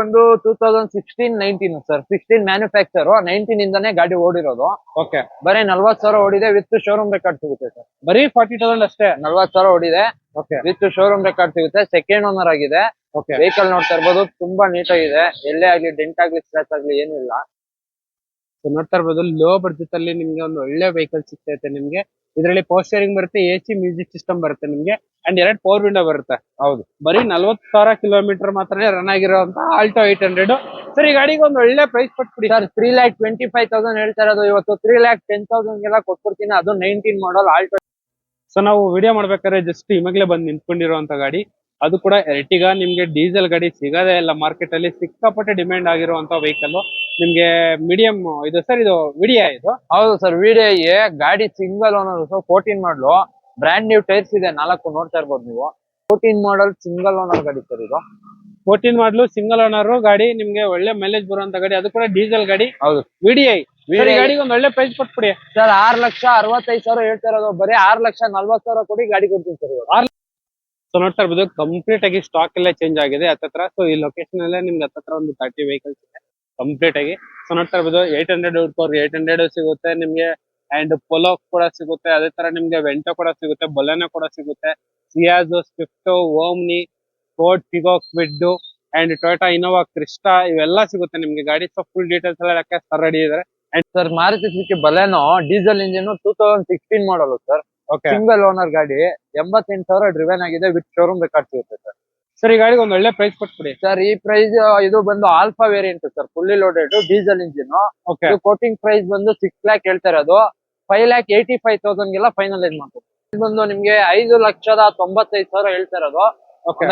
ಒಂದು two thousand sixteen nineteen sir sixteen manufacture nineteen ಇಂದಾನೆ ಗಾಡಿ ಓಡಿರೋದು. ಓಕೆ ಬರೀ ನಲ್ವತ್ ಸಾವಿರ ಓಡಿದೆ ವಿತ್ ಶೋರೂಮ್ ರೆಕಾರ್ಡ್ ಸಿಗುತ್ತೆ ಸರ್ ಬರೀ ಫಾರ್ಟಿ ತೌಸಂಡ್ ಅಷ್ಟೇ? ನಲ್ವತ್ ಸಾವಿರ ಓಡಿದೆ. ಓಕೆ ವಿತ್ ಶೋರೂಮ್ ರೆಕಾರ್ಡ್ ಸಿಗುತ್ತೆ. ಸೆಕೆಂಡ್ ಓನರ್ ಆಗಿದೆ. ಓಕೆ ವೆಹಿಕಲ್ ನೋಡ್ತಾ ಇರ್ಬೋದು. ತುಂಬಾ ನೀಟಾಗಿದೆ ಎಲ್ಲೇ ಆಗ್ಲಿ ಡೆಂಟ್ ಆಗ್ಲಿ ಸ್ಕ್ರಾಚ್ ಆಗ್ಲಿ ಏನು ಇಲ್ಲ. ನೋಡ್ತಾ ಇರ್ಬೋದು. ಲೋ ಬಡ್ಜೆಟ್ ಅಲ್ಲಿ ನಿಮ್ಗೆ ಒಂದು ಒಳ್ಳೆ ವೆಹಿಕಲ್ ಸಿಗ್ತೈತೆ ನಿಮ್ಗೆ. ಇದರಲ್ಲಿ ಪವರ್ ಸ್ಟೇರಿಂಗ್ ಬರುತ್ತೆ ಎ ಸಿ ಮ್ಯೂಸಿಕ್ ಸಿಸ್ಟಮ್ ಬರುತ್ತೆ ನಿಮಗೆ. ಅಂಡ್ ಎರಡ್ ಪವರ್ ವಿಂಡೋ ಬರುತ್ತೆ. ಹೌದು. ಬರೀ ನಲ್ವತ್ ಸಾವಿರ ಕಿಲೋಮೀಟರ್ ಮಾತ್ರ ರನ್ ಆಗಿರುವಂತ ಆಲ್ಟೋ ಏಟ್ ಹಂಡ್ರೆಡ್ ಸರ್ ಈ ಗಾಡಿಗೆ ಒಂದು ಒಳ್ಳೆ ಪ್ರೈಸ್ ಕೊಟ್ಬಿಡಿ. Sir three lakh twenty five thousand ಹೇಳ್ತಾ ಇರೋದು. ಇವತ್ತು ತ್ರೀ ಲ್ಯಾಕ್ ಟೆನ್ ತೌಸಂಡ್ ಎಲ್ಲ ಕೊಟ್ಬಿಡ್ತೀನಿ. ಅದು ನೈನ್ಟೀನ್ ಮಾಡಲ್ ಆಲ್ಟೋ ಸೊ ನಾವು ವಿಡಿಯೋ ಮಾಡ್ಬೇಕಾದ್ರೆ ಜಸ್ಟ್ ಇವಾಗಲೇ ಬಂದು ನಿಂತ್ಕೊಂಡಿರುವಂತ ಗಾಡಿ. ಅದು ಕೂಡ ಎರ್ಟಿಗ ನಿಮ್ಗೆ ಡೀಸೆಲ್ ಗಾಡಿ ಸಿಗೋದೇ ಇಲ್ಲ. ಮಾರ್ಕೆಟ್ ಅಲ್ಲಿ ಸಿಕ್ಕಾಪಟ್ಟೆ ಡಿಮ್ಯಾಂಡ್ ಆಗಿರುವಂತ ವೆಹಿಕಲ್ ನಿಮ್ಗೆ ಮೀಡಿಯಂ ಇದು ಸರ್ ಇದು ವಿಡಿಯಾ ಇದು? ಹೌದು ಸರ್ ವಿಡಿಯೋ ಗಾಡಿ single owner so fourteen model brand new tyres ಇದೆ ನಾಲ್ಕು ನೋಡ್ತಾ ಇರ್ಬೋದು ನೀವು. ಫೋರ್ಟೀನ್ ಮಾಡಲ್ ಸಿಂಗಲ್ ಓನರ್ ಗಾಡಿ ಸರ್ ಇದು. ಫೋರ್ಟೀನ್ ಮಾಡಲ್ ಸಿಂಗಲ್ ಓನರ್ ಗಾಡಿ ನಿಮ್ಗೆ ಒಳ್ಳೆ ಮೈಲೇಜ್ ಬರುವಂತ ಗಾಡಿ. ಅದು ಕೂಡ ಡೀಸೆಲ್ ಗಾಡಿ. ಹೌದು. VDI VDI. ಗಾಡಿಗೆ ಒಂದ್ ಒಳ್ಳೆ ಪ್ರೈಸ್ ಕೊಟ್ಬಿಡಿ. ಸರ್ ಆರ್ ಲಕ್ಷ ಅರವತ್ತೈದು ಸಾವಿರ ಹೇಳ್ತಾ ಇರೋದು ಬರೀ ಆರ್ ಲಕ್ಷ ನಲ್ವತ್ ಸಾವಿರ ಕೊಡಿ ಗಾಡಿ ಕೊಡ್ತೀನಿ ಸರ್ ಇವಾಗ. ಸೊ ನೋಡ್ತಾ ಇರ್ಬೋದು ಕಂಪ್ಲೀಟ್ ಆಗಿ ಸ್ಟಾಕ್ ಎಲ್ಲ ಚೇಂಜ್ ಆಗಿದೆ. ಹತ್ತತ್ರ ಸೊ ಈ ಲೊಕೇಶನ್ ಅಲ್ಲೇ ನಿಮ್ಗೆ ಹತ್ತತ್ರ ಒಂದು ತರ್ಟಿ ವೆಹಿಕಲ್ಸ್ ಇದೆ. ಕಂಪ್ಲೀಟ್ ಆಗಿ. ಸೊ ನೋಡ್ತಾ ಇರ್ಬೋದು ಏಟ್ ಹಂಡ್ರೆಡ್ ಹುಡ್ಕೋರ್ಗೆ ಏಟ್ ಹಂಡ್ರೆಡ್ ಸಿಗುತ್ತೆ ನಿಮ್ಗೆ ಅಂಡ್ ಪೊಲೋ ಕೂಡ ಸಿಗುತ್ತೆ ಅದೇ ತರ ನಿಮ್ಗೆ ವೆಂಟೋ ಕೂಡ ಸಿಗುತ್ತೆ ಬೊಲೆನೋ ಕೂಡ ಸಿಗುತ್ತೆ Ciaz Swift Omni Ford Figo Kwid and Toyota Innova Crysta ಇವೆಲ್ಲ ಸಿಗುತ್ತೆ ನಿಮ್ಗೆ. ಗಾಡಿ ಸೊ ಫುಲ್ ಡೀಟೇಲ್ಸ್ ಎಲ್ಲ ಯಾಕೆ ಸರ್ ರೆಡಿ ಇದಾರೆ. Sir Maruti Suzuki Baleno diesel engine two thousand sixteen model sir okay single owner ಗಾಡಿ ಎಂಬತ್ತೆಂಟು ಸಾವಿರ ಡ್ರಿವೆನ್ ಆಗಿದೆ ವಿತ್ ಶೋರೂಮ್ ರೆಕಾರ್ಡ್ ಸಿಗುತ್ತೆ ಸರ್ ಸರ್ ಈ ಗಾಡಿಗೆ ಒಂದ್ ಒಳ್ಳೆ ಪ್ರೈಸ್ ಕೊಟ್ಬಿಡಿ. ಸರ್ ಈ ಪ್ರೈಸ್ ಇದು ಬಂದು Alpha variant sir fully loaded diesel engine quoting price ಬಂದು ಸಿಕ್ಸ್ ಲ್ಯಾಕ್ ಹೇಳ್ತಾ ಇರೋದು. Five lakh eighty five thousand ಗೆಲ್ಲ ಮಾಡ್ತೀವಿ ಇದು ಬಂದು ನಿಮ್ಗೆ ಐದು ಲಕ್ಷದ ತೊಂಬತ್ತೈದು ಸಾವಿರ ಹೇಳ್ತಾ ಇರೋದು.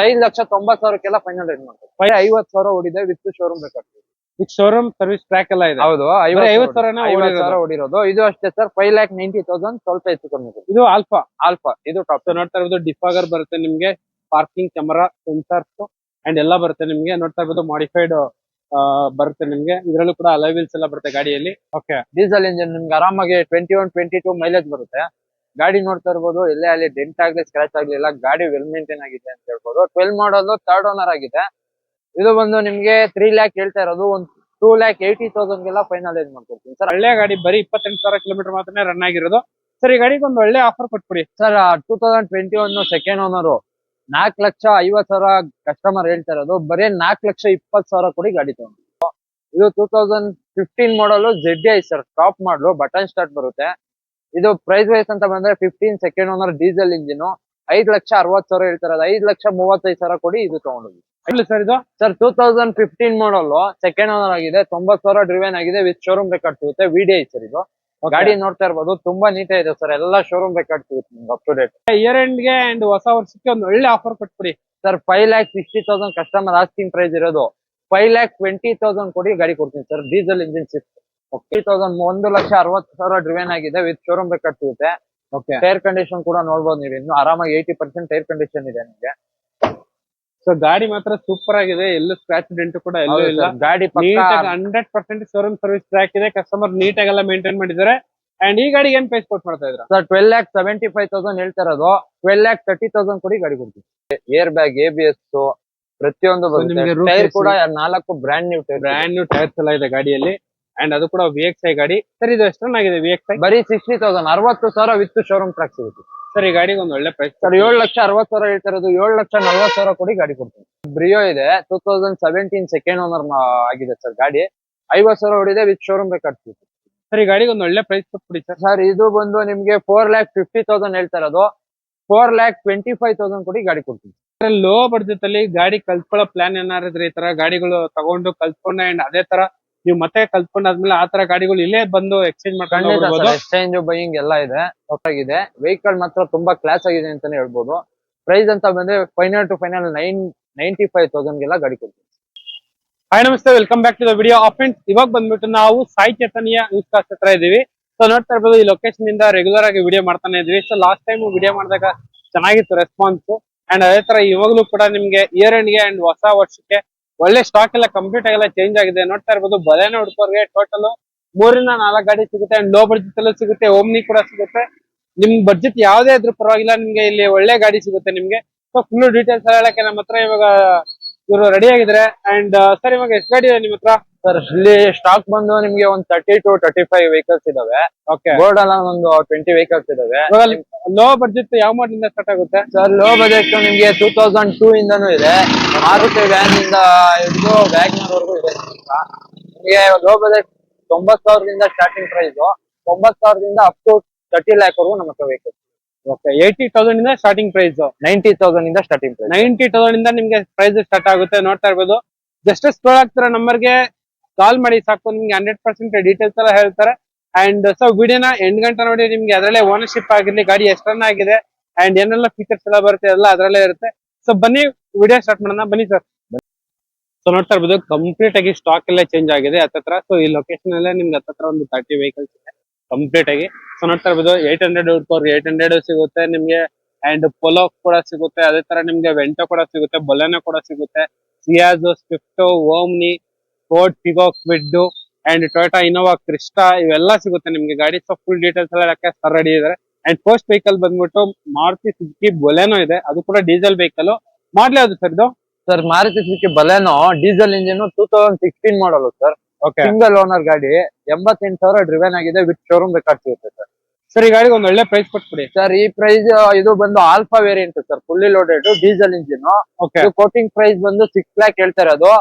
ಐದು ಲಕ್ಷ ತೊಂಬತ್ ಸಾವಿರಕ್ಕೆಲ್ಲ ಫೈನಲೈಸ್ ಮಾಡ್ತೀವಿ ಫೈವ್ ಐವತ್ ಸಾವಿರ ಓಡಿದೆ ವಿತ್ ಶೋರೂಮ್ ಬೇಕಾಗ್ತದೆ ಈಗ ಶೋರೂಮ್ ಸರ್ವಿಸ್ ಟ್ರ್ಯಾಕ್ ಎಲ್ಲ ಇದೆ. ಹೌದು ಐವತ್ ಓಡಿರೋದು. ಸಾವಿರ ಹೊಡಿರೋದು ಇದು ಅಷ್ಟೇ sir five lakh ninety thousand ಸ್ವಲ್ಪ ಹೆಚ್ಚು ಕಮ್ಮಿ ಇದು. ಆಲ್ಫಾ ಆಲ್ಫಾ ಇದು ಟಾಪ್ ನೋಡ್ತಾ ಇರೋದು ಡಿಫಾಗರ್ ಬರುತ್ತೆ ನಿಮ್ಗೆ. ಪಾರ್ಕಿಂಗ್ ಕ್ಯಾಮೆರಾ ಸೆನ್ಸರ್ಸ್ ಅಂಡ್ ಎಲ್ಲ ಬರುತ್ತೆ ನಿಮಗೆ. ನೋಡ್ತಾ ಇರ್ಬೋದು ಮಾಡಿಫೈಡ್ ಬರುತ್ತೆ ನಿಮ್ಗೆ. ಇದರಲ್ಲೂ ಕೂಡ ಅಲೈವಿಲ್ಸ್ ಎಲ್ಲ ಬರುತ್ತೆ ಗಾಡಿಯಲ್ಲಿ. ಓಕೆ ಡೀಸೆಲ್ ಇಂಜಿನ್ ನಿಮ್ಗೆ ಆರಾಮಾಗಿ twenty one twenty two mileage ಬರುತ್ತೆ. ಗಾಡಿ ನೋಡ್ತಾ ಇರ್ಬೋದು ಎಲ್ಲೇ ಅಲ್ಲಿ ಡೆಂಟ್ ಆಗ್ಲಿ ಸ್ಕ್ರಾಚ್ ಆಗ್ಲಿಲ್ಲ ಗಾಡಿ ವೆಲ್ ಮೇಂಟೈನ್ ಆಗಿದೆ ಅಂತ ಹೇಳ್ಬೋದು. ಟ್ವೆಲ್ ಮಾಡಲ್ ಥರ್ಡ್ ಓನರ್ ಆಗಿದೆ. ಇದು ಬಂದು ನಿಮಗೆ ತ್ರೀ ಲ್ಯಾಕ್ ಹೇಳ್ತಾ ಇರೋದು ಒಂದು ಟೂ ಲ್ಯಾಕ್ ಏಯ್ಟಿ ತೌಸಂಡ್ ಎಲ್ಲ ಫೈನಲೈಸ್ ಮಾಡ್ಕೊಡ್ತೀನಿ? ಸರ್ ಒಳ್ಳೆ ಗಾಡಿ ಬರೀ ಇಪ್ಪತ್ತೆಂಟು ಸಾವಿರ ಕಿಲೋಮೀಟರ್ ಮಾತ್ರ ರನ್ ಆಗಿರೋದು. ಸರ್ ಈ ಗಾಡಿಗೆ ಒಂದು ಒಳ್ಳೆ ಆಫರ್ ಕೊಟ್ಬಿಡಿ. Sir two thousand twenty one second owner ನಾಲ್ಕು ಲಕ್ಷ ಐವತ್ ಸಾವಿರ ಕಸ್ಟಮರ್ ಹೇಳ್ತಾ ಇರೋದು. ಬರೀ ನಾಲ್ಕು ಲಕ್ಷ ಇಪ್ಪತ್ತು ಸಾವಿರ ಕೊಡಿ ಗಾಡಿ ತಗೊಂಡು. ಇದು two thousand fifteen model Z I sir top model button start ಬರುತ್ತೆ. ಇದು ಪ್ರೈಸ್ ವೈಸ್ ಅಂತ ಬಂದ್ರೆ fifteen second owner diesel engine ಐದ್ ಲಕ್ಷ ಅರವತ್ ಸಾವಿರ ಹೇಳ್ತಾ ಇರೋದು. ಐದ್ ಲಕ್ಷ ಮೂವತ್ತೈದು ಸಾವಿರ ಕೊಡಿ ಇದು ತಗೊಂಡೋಗಿ. ಇಲ್ಲ ಸರ್ ಇದು? Sir two thousand fifteen model second owner ಆಗಿದೆ. ತೊಂಬತ್ ಸಾವಿರ ಡ್ರಿವೆನ್ ಆಗಿದೆ ವಿತ್ ಶೋರೂಮ್ ರೆಕಾರ್ಡ್ ಸಿಗುತ್ತೆ. ವಿಡಿಐ ಸರ್ ಇದು. ಗಾಡಿ ನೋಡ್ತಾ ಇರ್ಬೋದು. ತುಂಬಾ ನೀಟ್ ಇದೆ ಸರ್. ಎಲ್ಲ ಶೋರೂಮ್ ರೆಕಾರ್ಡ್ ಸಿಗುತ್ತೆ ನಿಮ್ಗೆ ಅಪ್ ಟು ಡೇಟ್ ಇಯರ್ ಎಂಡ್ಗೆ ಅಂಡ್ ಹೊಸ ವರ್ಷಕ್ಕೆ ಒಂದು ಒಳ್ಳೆ ಆಫರ್ ಕೊಟ್ಬಿಡಿ. Sir five lakh sixty thousand customer asking price ಇರೋದು. ಫೈವ್ ಲ್ಯಾಕ್ ಟ್ವೆಂಟಿ ತೌಸಂಡ್ ಕೊಡಿ ಗಾಡಿ ಕೊಡ್ತೀನಿ sir. Diesel engine six fifty thousand ಒಂದು ಲಕ್ಷ ಅರವತ್ತು ಸಾವಿರ ಡ್ರಿವೆನ್ ಆಗಿದೆ ವಿತ್ ಶೋರೂಮ್ ರೆಕಾರ್ಡ್ ಸಿಗುತ್ತೆ ಓಕೆ ಟೈರ್ ಕಂಡೀಷನ್ ಕೂಡ ನೋಡ್ಬೋದು ನೀವು ಇನ್ನು ಆರಾಮಾಗಿ ಏಯ್ಟಿ ಪರ್ಸೆಂಟ್ ಟೈರ್ ಕಂಡೀಷನ್ ಇದೆ ನಿಮಗೆ. ಸೊ ಗಾಡಿ ಮಾತ್ರ ಸೂಪರ್ ಆಗಿದೆ. ಎಲ್ಲೂ ಸ್ಕ್ರಾಚ್ ಡೆಂಟ್ ಕೂಡ ಎಲ್ಲೂ ಇಲ್ಲ. ಗಾಡಿ ನೀಟಾಗಿ hundred percent showroom service track ಇದೆ. ಕಸ್ಟಮರ್ ನೀಟಾಗಿ ಎಲ್ಲ ಮೇಂಟೈನ್ ಮಾಡಿದ್ದಾರೆ. ಅಂಡ್ ಈ ಗಾಡಿಗೆ ಏನ್ ಪ್ರೈಸ್ ಕೊಟ್ ಮಾಡ್ತಾ ಇದ್ರ sir twelve lakh seventy five thousand ಹೇಳ್ತಾ ಇರೋದು. ಟ್ವೆಲ್ ಲ್ಯಾಕ್ ತರ್ಟಿ ತೌಸಂಡ್ ಕೊಡಿ ಗಾಡಿ ಕೊಡ್ತೀವಿ air bag A B S ಪ್ರತಿಯೊಂದು ನಿಮ್ಗೆ roof ಟೈರ್ AC. ಕೂಡ ನಾಲ್ಕು brand new tyre brand new tyres ಎಲ್ಲ ಇದೆ ಗಾಡಿಯಲ್ಲಿ. ಅಂಡ್ ಅದು ಕೂಡ ವಿ ಎಕ್ಸ್ ಐ ಗಾಡಿ. ಸರ್ ಇದು ಎಷ್ಟು ಆಗಿದೆ ವಿ ಎಕ್ಸ್ ಐ ಬರೀ ಸಿಕ್ಸ್ಟಿ ತೌಸಂಡ್ ಅರವತ್ತು ಸಾವಿರ ವಿತ್ ಶೋರೂಮ್ ಟ್ರಾಕ್ ಸಿಗುತ್ತೆ ಸರ್ ಈ ಗಾಡಿಗೆ ಒಂದು ಒಳ್ಳೆ ಪ್ರೈಸ್ ಸರ್ ಏಳು ಲಕ್ಷ ಅರವತ್ ಸಾವಿರ ಹೇಳ್ತಾ ಇರೋದು ಏಳು ಲಕ್ಷ ನಲ್ವತ್ ಸಾವಿರ ಕೊಡಿ ಗಾಡಿ ಕೊಡ್ತೀನಿ. ಬ್ರಿಯೋ ಇದೆ two thousand seventeen second owner ಆಗಿದೆ ಸರ್ ಗಾಡಿ. ಐವತ್ ಸಾವಿರ ಹೊಡಿದೆ ವಿತ್ ಶೋರೂಮ್ ಬೇಕಾಗ್ತದೆ ಸರ್ ಈ ಗಾಡಿಗೆ ಒಂದು ಒಳ್ಳೆ ಪ್ರೈಸ್ ಕೊಟ್ಬಿಡಿ ಸರ್. ಸರ್ ಇದು ಬಂದು ನಿಮ್ಗೆ ಫೋರ್ ಲ್ಯಾಕ್ ಫಿಫ್ಟಿ ತೌಸಂಡ್ ಹೇಳ್ತಾ ಇರೋದು. Four lakh twenty five thousand ಕೊಡಿ ಗಾಡಿ ಕೊಡ್ತೀನಿ. ಲೋ ಬಡ್ಜೆಟ್ ಅಲ್ಲಿ ಗಾಡಿ ಕಲ್ತ್ಕೊಳ್ಳೋ ಪ್ಲಾನ್ ಏನಾರ ಇದ್ರೆ ಈ ತರ ಗಾಡಿಗಳು ತಗೊಂಡು ಕಲ್ತ್ಕೊಂಡು ಅಂಡ್ ಅದೇ ತರ ನೀವು ಮತ್ತೆ ಕಲ್ತ್ಕೊಂಡಾದ್ಮೇಲೆ ಆ ತರ ಗಾಡಿಗಳು ಇಲ್ಲೇ ಬಂದು ಎಕ್ಸ್ಚೇಂಜ್ ಮಾಡ್ಕೊಂಡು ಎಕ್ಸ್ಚೇಂಜ್ ಬೈಯಿಂಗ್ ಎಲ್ಲ ಇದೆ ಆಗಿದೆ ವೆಹಿಕಲ್ ಮಾತ್ರ ತುಂಬಾ ಕ್ಲಾಸ್ ಆಗಿದೆ ಅಂತಾನೆ ಹೇಳ್ಬೋದು. ಪ್ರೈಸ್ ಅಂತ ಬಂದ್ರೆ final to final nine ninety five thousand ಎಲ್ಲ ಗಾಡಿ ಕೊಡ್ತೀವಿ. ಹಾಯ್ ನಮಸ್ತೆ. Welcome back to the video of friends ಇವಾಗ ಬಂದ್ಬಿಟ್ಟು ನಾವು ಸಾಯಿ ಚೇತನಿಯ ಯೂಸ್ ಕಾಸ್ಟ್ ಹತ್ರ ಇದೀವಿ ಸೊ ನೋಡ್ತಾ ಇರ್ಬೋದು ಈ ಲೊಕೇಶನ್ ಇಂದ ರೆಗ್ಯುಲರ್ ಆಗಿ ವಿಡಿಯೋ ಮಾಡ್ತಾನೆ ಇದ್ವಿ ಸೊ ಲಾಸ್ಟ್ ಟೈಮ್ ವಿಡಿಯೋ ಮಾಡಿದಾಗ ಚೆನ್ನಾಗಿತ್ತು ರೆಸ್ಪಾನ್ಸ್ ಅಂಡ್ ಅದೇ ತರ ಇವಾಗಲೂ ಕೂಡ ನಿಮ್ಗೆ ಇಯರ್ ಎಂಡ್ಗೆ ಅಂಡ್ ಹೊಸ ವರ್ಷಕ್ಕೆ ಒಳ್ಳೆ ಸ್ಟಾಕ್ ಎಲ್ಲ ಕಂಪ್ಲೀಟ್ ಆಗೆಲ್ಲ ಚೇಂಜ್ ಆಗಿದೆ. ನೋಡ್ತಾ ಇರ್ಬೋದು, ಬಲೇನ ಹುಡ್ಕೋರ್ಗೆ ಟೋಟಲ್ ಮೂರಿಂದ ನಾಲ್ಕು ಗಾಡಿ ಸಿಗುತ್ತೆ ಅಂಡ್ ಲೋ ಬಡ್ಜೆಟ್ ಅಲ್ಲೂ ಸಿಗುತ್ತೆ ಓಮ್ನಿ ಕೂಡ ಸಿಗುತ್ತೆ. ನಿಮ್ ಬಡ್ಜೆಟ್ ಯಾವ್ದೇ ಇದ್ರೂ ಪರವಾಗಿಲ್ಲ, ನಿಮ್ಗೆ ಇಲ್ಲಿ ಒಳ್ಳೆ ಗಾಡಿ ಸಿಗುತ್ತೆ ನಿಮ್ಗೆ. ಸೊ ಫುಲ್ ಡೀಟೇಲ್ಸ್ ಹೇಳಕ್ಕೆ ನಮ್ಮ ಹತ್ರ ಇವಾಗ ಇವರು ರೆಡಿ ಆಗಿದ್ರೆ ಅಂಡ್ ಸರ್ ಇವಾಗ ಎಷ್ಟು ಗಾಡಿ ಇದೆ ನಿಮ್ಮ ಹತ್ರ? ಸರ್ ಇಲ್ಲಿ ಸ್ಟಾಕ್ ಬಂದು ನಿಮ್ಗೆ ಒಂದ್ thirty to thirty five vehicles ಇದಾವೆ. ಓಕೆ ಬೋರ್ಡ್ ಅಲ್ಲ ಒಂದು ಟ್ವೆಂಟಿ ವೆಹಿಕಲ್ಸ್ ಇದಾವೆ. ಲೋ ಬಜೆಟ್ ಯಾವ ಮಾಡಲ್ ಇಂದ ಸ್ಟಾರ್ಟ್ ಆಗುತ್ತೆ? ಸರ್ ಲೋ ಬಜೆಟ್ ನಿಮ್ಗೆ ಟೂ ತೌಸಂಡ್ ಟೂ ಇಂದನು ಇದೆ. ಮಾರುತಿ ವ್ಯಾನ್ ಇಂದ ಹಿಡಿದು ವ್ಯಾಗ್ನರ್ ವರೆಗೂ ಇದೆ ನಿಮ್ಗೆ ಲೋ ಬಜೆಟ್ ತೊಂಬತ್ ಸಾವಿರದಿಂದ ಸ್ಟಾರ್ಟಿಂಗ್ ಪ್ರೈಸ್ ತೊಂಬತ್ ಸಾವಿರದಿಂದ ಅಪ್ ಟು ತರ್ಟಿ ಲ್ಯಾಕ್ ವರ್ಗೂ ನಮ್ಮ ಹತ್ರ ವೆಹಿಕಲ್ ಓಕೆ ಏಯ್ಟಿ ತೌಸಂಡ್ ಇಂದ ಸ್ಟಾರ್ಟಿಂಗ್ ಪ್ರೈಸ್ ನೈಂಟಿ ತೌಸಂಡ್ ಇಂದ ಸ್ಟಾರ್ಟಿಂಗ್ ಪ್ರೈಸ್ ನೈಂಟಿ ತೌಸಂಡ್ ಇಂದ ನಿಮ್ಗೆ ಪ್ರೈಸ್ ಸ್ಟಾರ್ಟ್ ಆಗುತ್ತೆ ನೋಡ್ತಾ ಇರ್ಬೋದು. ಜಸ್ಟ್ ಸ್ಕ್ರೋಲ್ ಆಗ್ತಿರೋ ನಂಬರ್ಗೆ ಕಾಲ್ ಮಾಡಿ ಸಾಕು ನಿಮ್ಗೆ ಹಂಡ್ರೆಡ್ ಪರ್ಸೆಂಟ್ ಡೀಟೇಲ್ಸ್ ಎಲ್ಲ ಹೇಳ್ತಾರೆ. ಅಂಡ್ ಸೊ ವಿಡಿಯೋನ ಎಂಟು ಗಂಟೆ ನೋಡಿ ನಿಮ್ಗೆ ಅದರಲ್ಲೇ ಓನರ್ಶಿಪ್ ಆಗಿರ್ಲಿ ಗಾಡಿ ಎಷ್ಟು ರನ್ ಆಗಿದೆ ಅಂಡ್ ಏನೆಲ್ಲ ಫೀಚರ್ಸ್ ಎಲ್ಲ ಬರುತ್ತೆ ಎಲ್ಲ ಅದರಲ್ಲೇ ಇರುತ್ತೆ. ಸೊ ಬನ್ನಿ ವಿಡಿಯೋ ಸ್ಟಾರ್ಟ್ ಮಾಡೋಣ ಬನ್ನಿ ಸರ್ ಸೊ ನೋಡ್ತಾ ಇರ್ಬೋದು ಕಂಪ್ಲೀಟ್ ಆಗಿ ಸ್ಟಾಕ್ ಎಲ್ಲ ಚೇಂಜ್ ಆಗಿದೆ ಹತ್ತತ್ರ. ಸೊ ಈ ಲೊಕೇಶನ್ ಅಲ್ಲೇ ನಿಮ್ಗೆ ಹತ್ತತ್ರ ಒಂದು ತರ್ಟಿ ವೆಹಿಕಲ್ಸ್ ಇದೆ. ಕಂಪ್ಲೀಟ್ ಆಗಿ. ಸೊ ನೋಡ್ತಾ ಇರ್ಬೋದು ಏಟ್ ಹಂಡ್ರೆಡ್ ಹುಡ್ಕೋರ್ ಏಟ್ ಹಂಡ್ರೆಡ್ ಸಿಗುತ್ತೆ. ನಿಮ್ಗೆ ಅಂಡ್ ಪೊಲೋ ಕೂಡ ಸಿಗುತ್ತೆ. ಅದೇ ತರ ನಿಮ್ಗೆ ವೆಂಟೋ ಕೂಡ ಸಿಗುತ್ತೆ ಬೊಲೆನೋ ಕೂಡ ಸಿಗುತ್ತೆ. Ciaz Swift Omni Ford Figo Kwid and Toyota Innova Crysta ಇವೆಲ್ಲ ಸಿಗುತ್ತೆ ನಿಮ್ಗೆ ಗಾಡಿ. ಸೊ ಫುಲ್ ಡೀಟೇಲ್ಸ್ ಎಲ್ಲ ಯಾಕೆ ಸರ್ ರೆಡಿ ಇದಾರೆ. ಅಂಡ್ ಫಸ್ಟ್ ವೆಹಿಕಲ್ ಬಂದ್ಬಿಟ್ಟು ಮಾರುತಿ ಸುಜುಕಿ ಬೊಲೆನೋ ಇದೆ. ಅದು ಕೂಡ ಡೀಸೆಲ್ ವೆಹಿಕಲ್ ಮಾಡ್ಲಿ ಅದು ಸರ್ ಇದು? Sir Maruti Suzuki Baleno diesel engine two thousand sixteen model sir okay single owner ಗಾಡಿ. ಎಂಬತ್ತೆಂಟು ಸಾವಿರ ಡ್ರಿವೆನ್ ಆಗಿದೆ ವಿತ್ ಶೋರೂಮ್ ರೆಕಾರ್ಡ್ ಸಿಗುತ್ತೆ ಸರ್. ಸರ್ ಈ ಗಾಡಿಗೆ ಒಂದು ಒಳ್ಳೆ ಪ್ರೈಸ್ ಕೊಟ್ಬಿಡಿ. ಸರ್ ಈ ಪ್ರೈಸ್ ಇದು ಬಂದು Alpha variant sir fully loaded diesel engine okay quoting price ಬಂದು ಸಿಕ್ಸ್ ಲ್ಯಾಕ್ ಹೇಳ್ತಾರೆ ಅದು